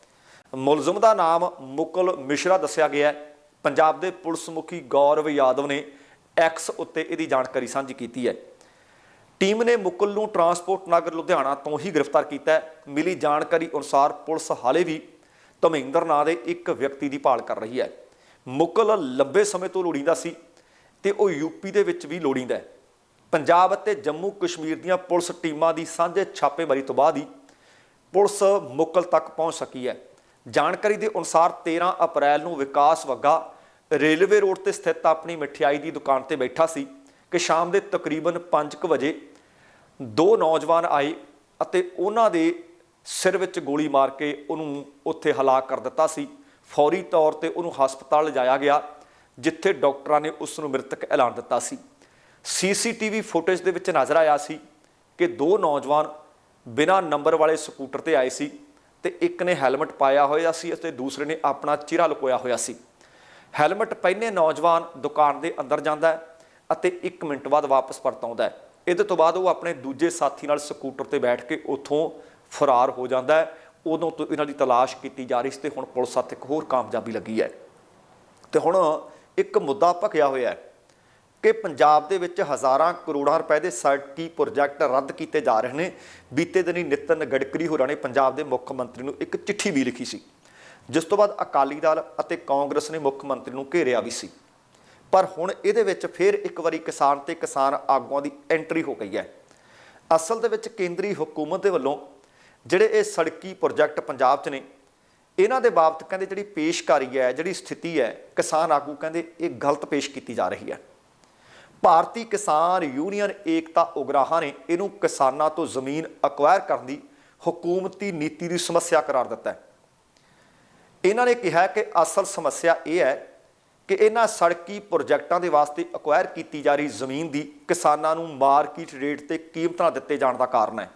ਮੁਲਜ਼ਮ ਦਾ ਨਾਮ ਮੁਕਲ ਮਿਸ਼ਰਾ ਦੱਸਿਆ ਗਿਆ ਹੈ। ਪੰਜਾਬ ਦੇ ਪੁਲਿਸ ਮੁਖੀ ਗੌਰਵ ਯਾਦਵ ਨੇ ਐਕਸ ਉੱਤੇ ਇਹਦੀ ਜਾਣਕਾਰੀ ਸਾਂਝੀ ਕੀਤੀ ਹੈ। ਟੀਮ ਨੇ ਮੁਕਲ ਨੂੰ ਟਰਾਂਸਪੋਰਟ ਨਗਰ ਲੁਧਿਆਣਾ ਤੋਂ ਹੀ ਗ੍ਰਿਫਤਾਰ ਕੀਤਾ ਹੈ। ਮਿਲੀ ਜਾਣਕਾਰੀ ਅਨੁਸਾਰ ਪੁਲਿਸ ਹਾਲੇ ਵੀ ਧਮਿੰਦਰ ਨਾਂ ਦੇ ਇੱਕ ਵਿਅਕਤੀ ਦੀ ਭਾਲ ਕਰ ਰਹੀ ਹੈ। ਮੁਕਲ ਲੰਬੇ ਸਮੇਂ ਤੋਂ ਲੋੜੀਂਦਾ ਸੀ ਤੇ ਉਹ ਯੂਪੀ ਦੇ ਵਿੱਚ ਵੀ ਲੋੜੀਂਦਾ ਹੈ। ਪੰਜਾਬ ਅਤੇ ਜੰਮੂ ਕਸ਼ਮੀਰ ਦੀਆਂ ਪੁਲਿਸ ਟੀਮਾਂ ਦੀ ਸਾਂਝੇ ਛਾਪੇਮਾਰੀ ਤੋਂ ਬਾਅਦ ਹੀ ਪੁਲਿਸ ਮੁਕਲ ਤੱਕ ਪਹੁੰਚ ਸਕੀ ਹੈ। ਜਾਣਕਾਰੀ ਦੇ ਅਨੁਸਾਰ 13 ਅਪ੍ਰੈਲ ਨੂੰ ਵਿਕਾਸ ਵੱਗਾ ਰੇਲਵੇ ਰੋਡ ਤੇ ਸਥਿਤ ਆਪਣੀ ਮਠਿਆਈ ਦੀ ਦੁਕਾਨ ਤੇ ਬੈਠਾ ਸੀ ਕਿ ਸ਼ਾਮ ਦੇ ਤਕਰੀਬਨ 5:00 ਵਜੇ ਦੋ ਨੌਜਵਾਨ ਆਏ ਅਤੇ ਉਹਨਾਂ ਦੇ ਸਿਰ ਵਿੱਚ ਗੋਲੀ ਮਾਰ ਕੇ ਉਹਨੂੰ ਉੱਥੇ ਹਲਾਕ ਕਰ ਦਿੱਤਾ ਸੀ। ਫੌਰੀ ਤੌਰ ਤੇ ਉਹਨੂੰ ਹਸਪਤਾਲ ਲਿਜਾਇਆ ਗਿਆ, ਜਿੱਥੇ ਡਾਕਟਰਾਂ ਨੇ ਉਸ ਨੂੰ ਮ੍ਰਿਤਕ ਐਲਾਨ ਦਿੱਤਾ ਸੀ। ਸੀਸੀਟੀਵੀ ਫੁਟੇਜ ਦੇ ਵਿੱਚ ਨਜ਼ਰ ਆਇਆ ਸੀ ਕਿ ਦੋ ਨੌਜਵਾਨ ਬਿਨਾਂ ਨੰਬਰ ਵਾਲੇ ਸਕੂਟਰ ਤੇ ਆਏ ਸੀ ਤੇ ਇੱਕ ਨੇ ਹੈਲਮਟ ਪਾਇਆ ਹੋਇਆ ਸੀ ਅਤੇ ਦੂਸਰੇ ਨੇ ਆਪਣਾ ਚਿਹਰਾ ਲੁਕੋਇਆ ਹੋਇਆ ਸੀ। ਹੈਲਮਟ ਪਹਿਨੇ ਨੌਜਵਾਨ ਦੁਕਾਨ ਦੇ ਅੰਦਰ ਜਾਂਦਾ ਅਤੇ 1 ਮਿੰਟ ਬਾਅਦ ਵਾਪਸ ਪਰਤ ਆਉਂਦਾ ਹੈ। ਇਹਦੇ ਤੋਂ ਬਾਅਦ ਉਹ ਆਪਣੇ ਦੂਜੇ ਸਾਥੀ ਨਾਲ ਸਕੂਟਰ ਤੇ ਬੈਠ ਕੇ ਉੱਥੋਂ ਫਰਾਰ ਹੋ ਜਾਂਦਾ ਹੈ। ਉਦੋਂ ਤੋਂ ਇਹਨਾਂ ਦੀ ਤਲਾਸ਼ ਕੀਤੀ ਜਾ ਰਹੀ ਸੀ ਤੇ ਹੁਣ ਪੁਲਿਸ ਹੱਥ ਇੱਕ ਹੋਰ ਕਾਮਯਾਬੀ ਲੱਗੀ ਹੈ। ਤੇ ਹੁਣ ਇੱਕ ਮੁੱਦਾ ਭਖਿਆ ਹੋਇਆ ਹੈ ਕਿ ਪੰਜਾਬ ਦੇ ਵਿੱਚ ਹਜ਼ਾਰਾਂ ਕਰੋੜਾਂ ਰੁਪਏ ਦੇ ਸੜਕੀ ਪ੍ਰੋਜੈਕਟ ਰੱਦ ਕੀਤੇ ਜਾ ਰਹੇ ਨੇ। ਬੀਤੇ ਦਿਨੀ ਨਿਤਨ ਗਡਕਰੀ ਹੋਰਾਂ ਨੇ ਪੰਜਾਬ ਦੇ ਮੁੱਖ ਮੰਤਰੀ ਨੂੰ ਇੱਕ ਚਿੱਠੀ ਵੀ ਲਿਖੀ ਸੀ। ਜਿਸ ਤੋਂ ਬਾਅਦ ਅਕਾਲੀ ਦਲ ਅਤੇ ਕਾਂਗਰਸ ਨੇ ਮੁੱਖ ਮੰਤਰੀ ਨੂੰ ਘੇਰਿਆ ਵੀ ਸੀ। ਪਰ ਹੁਣ ਇਹਦੇ ਵਿੱਚ ਫਿਰ ਇੱਕ ਵਾਰੀ ਕਿਸਾਨ ਤੇ ਕਿਸਾਨ ਆਗੂਆਂ ਦੀ ਐਂਟਰੀ ਹੋ ਗਈ ਹੈ। ਅਸਲ ਦੇ ਵਿੱਚ ਕੇਂਦਰੀ ਹਕੂਮਤ ਦੇ ਵੱਲੋਂ ਜਿਹੜੇ ਇਹ ਸੜਕੀ ਪ੍ਰੋਜੈਕਟ ਪੰਜਾਬ 'ਚ ਨੇ, ਇਹਨਾਂ ਦੇ ਬਾਬਤ ਕਹਿੰਦੇ ਜਿਹੜੀ ਪੇਸ਼ਕਾਰੀ ਹੈ, ਜਿਹੜੀ ਸਥਿਤੀ ਹੈ, ਕਿਸਾਨ ਆਗੂ ਕਹਿੰਦੇ ਇਹ ਗਲਤ ਪੇਸ਼ ਕੀਤੀ ਜਾ ਰਹੀ ਹੈ। ਭਾਰਤੀ ਕਿਸਾਨ ਯੂਨੀਅਨ ਏਕਤਾ ਉਗਰਾਹਾਂ ਨੇ ਇਹਨੂੰ ਕਿਸਾਨਾਂ ਤੋਂ ਜ਼ਮੀਨ ਅਕਵਾਇਰ ਕਰਨ ਦੀ ਹਕੂਮਤੀ ਨੀਤੀ ਦੀ ਸਮੱਸਿਆ ਕਰਾਰ ਦਿੱਤਾ ਹੈ। ਇਹਨਾਂ ਨੇ ਕਿਹਾ ਕਿ ਅਸਲ ਸਮੱਸਿਆ ਇਹ ਹੈ ਕਿ ਇਹਨਾਂ ਸੜਕੀ ਪ੍ਰੋਜੈਕਟਾਂ ਦੇ ਵਾਸਤੇ ਅਕਵਾਇਰ ਕੀਤੀ ਜਾ ਰਹੀ ਜ਼ਮੀਨ ਦੀ ਕਿਸਾਨਾਂ ਨੂੰ ਮਾਰਕੀਟ ਰੇਟ ਤੇ ਕੀਮਤਾਂ ਦਿੱਤੇ ਜਾਣ ਦਾ ਕਾਰਨ ਹੈ।